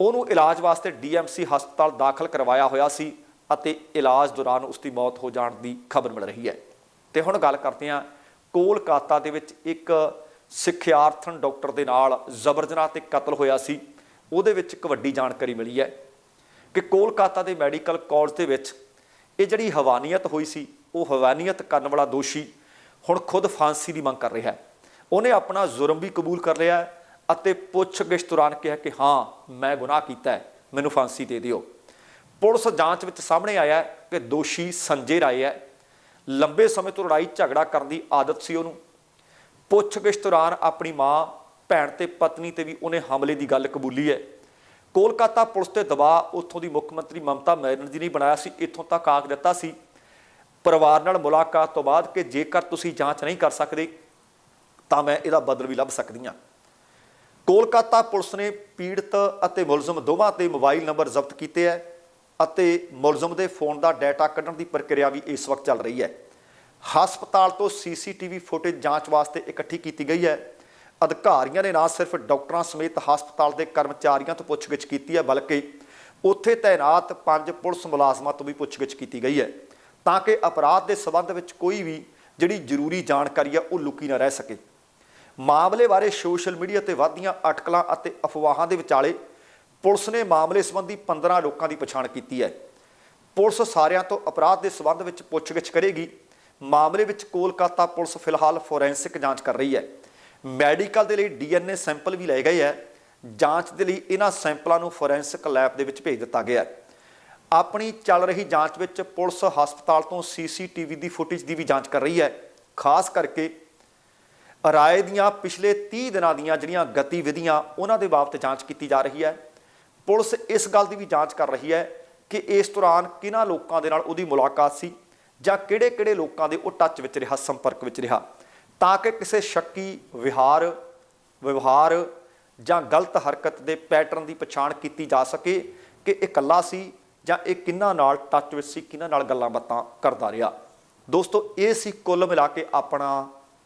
ਉਹਨੂੰ ਇਲਾਜ ਵਾਸਤੇ ਡੀਐਮਸੀ ਹਸਪਤਾਲ ਦਾਖਲ ਕਰਵਾਇਆ ਹੋਇਆ ਸੀ ਅਤੇ ਇਲਾਜ ਦੌਰਾਨ ਉਸ ਦੀ ਮੌਤ ਹੋ ਜਾਣ ਦੀ ਖਬਰ ਮਿਲ ਰਹੀ ਹੈ। ਤੇ ਹੁਣ ਗੱਲ ਕਰਦੇ ਹਾਂ ਕੋਲਕਾਤਾ ਦੇ ਵਿੱਚ ਇੱਕ ਸਿੱਖਿਆਰਥਣ ਡਾਕਟਰ ਦੇ ਨਾਲ ਜ਼ਬਰ ਜਨਾਹ ਤੇ ਕਤਲ ਹੋਇਆ ਸੀ। ਉਹਦੇ ਵਿੱਚ ਇੱਕ ਵੱਡੀ ਜਾਣਕਾਰੀ ਮਿਲੀ ਹੈ ਕਿ ਕੋਲਕਾਤਾ ਦੇ ਮੈਡੀਕਲ ਕਾਲਜ ਦੇ ਵਿੱਚ ਇਹ ਜਿਹੜੀ ਹਵਾਨੀਅਤ ਹੋਈ ਸੀ, ਉਹ ਹਵਾਨੀਅਤ ਕਰਨ ਵਾਲਾ ਦੋਸ਼ੀ ਹੁਣ ਖੁਦ ਫਾਂਸੀ ਦੀ ਮੰਗ ਕਰ ਰਿਹਾ ਹੈ। ਉਹਨੇ ਆਪਣਾ ਜ਼ੁਰਮ ਵੀ ਕਬੂਲ ਕਰ ਲਿਆ ਹੈ ਅਤੇ ਪੁੱਛਗਿੱਛ ਦੌਰਾਨ ਕਿਹਾ ਕਿ ਹਾਂ, ਮੈਂ ਗੁਨਾਹ ਕੀਤਾ ਹੈ, ਮੈਨੂੰ ਫਾਂਸੀ ਦੇ ਦਿਓ। ਪੁਲਿਸ ਜਾਂਚ ਵਿੱਚ ਸਾਹਮਣੇ ਆਇਆ ਕਿ ਦੋਸ਼ੀ ਸੰਜੇ ਰਾਏ ਹੈ। ਲੰਬੇ ਸਮੇਂ ਤੋਂ ਲੜਾਈ ਝਗੜਾ ਕਰਨ ਦੀ ਆਦਤ ਸੀ ਉਹਨੂੰ। ਪੁੱਛਗਿੱਛ ਦੌਰਾਨ ਆਪਣੀ ਮਾਂ, ਭੈਣ ਤੇ ਪਤਨੀ ਤੇ ਵੀ ਉਹਨੇ ਹਮਲੇ ਦੀ ਗੱਲ ਕਬੂਲੀ ਹੈ। ਕੋਲਕਾਤਾ ਪੁਲਿਸ ਤੇ ਦਬਾਅ ਉੱਥੋਂ ਦੀ ਮੁੱਖ ਮੰਤਰੀ ਮਮਤਾ ਬੈਨਰਜੀ ਨੇ ਬਣਾਇਆ ਸੀ, ਇੱਥੋਂ ਤੱਕ ਆਖ ਦਿੱਤਾ ਸੀ। ਪਰਿਵਾਰ ਨਾਲ ਮੁਲਾਕਾਤ ਤੋਂ ਬਾਅਦ ਕਿ ਜੇਕਰ ਤੁਸੀਂ ਜਾਂਚ ਨਹੀਂ ਕਰ ਸਕਦੇ, ਤਾਂ ਮੈਂ ਇਹਦਾ ਬਦਲ ਵੀ ਲੱਭ ਸਕਦੀ ਹਾਂ। ਕੋਲਕਾਤਾ ਪੁਲਿਸ ਨੇ ਪੀੜਤ ਅਤੇ ਮੁਲਜ਼ਮ ਦੋਵਾਂ ਤੇ ਮੋਬਾਈਲ ਨੰਬਰ ਜ਼ਬਤ ਕੀਤੇ ਹੈ ਅਤੇ ਮੁਲਜ਼ਮ ਦੇ ਫੋਨ ਦਾ ਡਾਟਾ ਕੱਢਣ ਦੀ ਪ੍ਰਕਿਰਿਆ ਵੀ ਇਸ ਵਕਤ ਚੱਲ ਰਹੀ ਹੈ। ਹਸਪਤਾਲ ਤੋਂ ਸੀਸੀਟੀਵੀ ਫੁਟੇਜ ਜਾਂਚ ਵਾਸਤੇ ਇਕੱਠੀ ਕੀਤੀ ਗਈ ਹੈ। ਅਧਿਕਾਰੀਆਂ ਨੇ ਨਾ ਸਿਰਫ ਡਾਕਟਰਾਂ ਸਮੇਤ ਹਸਪਤਾਲ ਦੇ ਕਰਮਚਾਰੀਆਂ ਤੋਂ ਪੁੱਛਗਿੱਛ ਕੀਤੀ ਹੈ, ਬਲਕਿ ਉੱਥੇ ਤਾਇਨਾਤ ਪੰਜ ਪੁਲਿਸ ਮੁਲਾਜ਼ਮਾਂ ਤੋਂ ਵੀ ਪੁੱਛਗਿੱਛ ਕੀਤੀ ਗਈ ਹੈ। ਤਾਂ ਕਿ ਅਪਰਾਧ ਦੇ ਸਬੰਧ ਵਿੱਚ ਕੋਈ ਵੀ ਜਿਹੜੀ ਜ਼ਰੂਰੀ ਜਾਣਕਾਰੀ ਹੈ, ਉਹ ਲੁਕੀ ਨਾ ਰਹਿ ਸਕੇ। ਮਾਮਲੇ ਬਾਰੇ ਸੋਸ਼ਲ ਮੀਡੀਆ ਤੇ ਵੱਧਦੀਆਂ ਅਟਕਲਾਂ ਅਤੇ ਅਫਵਾਹਾਂ ਦੇ ਵਿਚਾਲੇ ਪੁਲਿਸ ਨੇ ਮਾਮਲੇ ਸੰਬੰਧੀ 15 ਲੋਕਾਂ ਦੀ ਪਛਾਣ ਕੀਤੀ ਹੈ। ਪੁਲਿਸ ਸਾਰਿਆਂ ਤੋਂ ਅਪਰਾਧ ਦੇ ਸਬੰਧ ਵਿੱਚ ਪੁੱਛਗਿੱਛ ਕਰੇਗੀ। ਮਾਮਲੇ ਵਿੱਚ ਕੋਲਕਾਤਾ ਪੁਲਿਸ ਫਿਲਹਾਲ ਫੋਰੈਂਸਿਕ ਜਾਂਚ ਕਰ ਰਹੀ ਹੈ। ਮੈਡੀਕਲ ਦੇ ਲਈ ਡੀਐਨਏ ਸੈਂਪਲ ਵੀ ਲਏ ਗਏ ਹੈ। ਜਾਂਚ ਦੇ ਲਈ ਇਹਨਾਂ ਸੈਂਪਲਾਂ ਨੂੰ ਫੋਰੈਂਸਿਕ ਲੈਬ ਦੇ ਵਿੱਚ ਭੇਜ ਦਿੱਤਾ ਗਿਆ ਹੈ। ਆਪਣੀ ਚੱਲ ਰਹੀ ਜਾਂਚ ਵਿੱਚ ਪੁਲਿਸ ਹਸਪਤਾਲ ਤੋਂ ਸੀਸੀਟੀਵੀ ਦੀ ਫੁਟੇਜ ਦੀ ਵੀ ਜਾਂਚ ਕਰ ਰਹੀ ਹੈ। ਖਾਸ ਕਰਕੇ ਰਾਏ ਦੀਆਂ ਪਿਛਲੇ 30 ਦਿਨਾਂ ਦੀਆਂ ਜਿਹੜੀਆਂ ਗਤੀਵਿਧੀਆਂ ਉਹਨਾਂ ਦੇ ਬਾਬਤ ਜਾਂਚ ਕੀਤੀ ਜਾ ਰਹੀ ਹੈ। ਪੁਲਿਸ ਇਸ ਗੱਲ ਦੀ ਵੀ ਜਾਂਚ ਕਰ ਰਹੀ ਹੈ ਕਿ ਇਸ ਦੌਰਾਨ ਕਿਹਨਾਂ ਲੋਕਾਂ ਦੇ ਨਾਲ ਉਹਦੀ ਮੁਲਾਕਾਤ ਸੀ ਜਾਂ ਕਿਹੜੇ-ਕਿਹੜੇ ਲੋਕਾਂ ਦੇ ਉਹ ਟੱਚ ਵਿੱਚ ਰਿਹਾ, ਸੰਪਰਕ ਵਿੱਚ ਰਿਹਾ। ਤਾਂ ਕਿ ਕਿਸੇ ਸ਼ੱਕੀ ਵਿਹਾਰ, ਵਿਵਹਾਰ ਜਾਂ ਗਲਤ ਹਰਕਤ ਦੇ ਪੈਟਰਨ ਦੀ ਪਛਾਣ ਕੀਤੀ ਜਾ ਸਕੇ ਕਿ ਇਹ ਇਕੱਲਾ ਸੀ ਜਾਂ ਇਹ ਕਿਹਨਾਂ ਨਾਲ ਟੱਚ ਵਿੱਚ ਸੀ, ਕਿਹਨਾਂ ਨਾਲ ਗੱਲਾਂ ਬਾਤਾਂ ਕਰਦਾ ਰਿਹਾ। ਦੋਸਤੋ, ਇਹ ਸੀ ਕੁੱਲ ਮਿਲਾ ਕੇ ਆਪਣਾ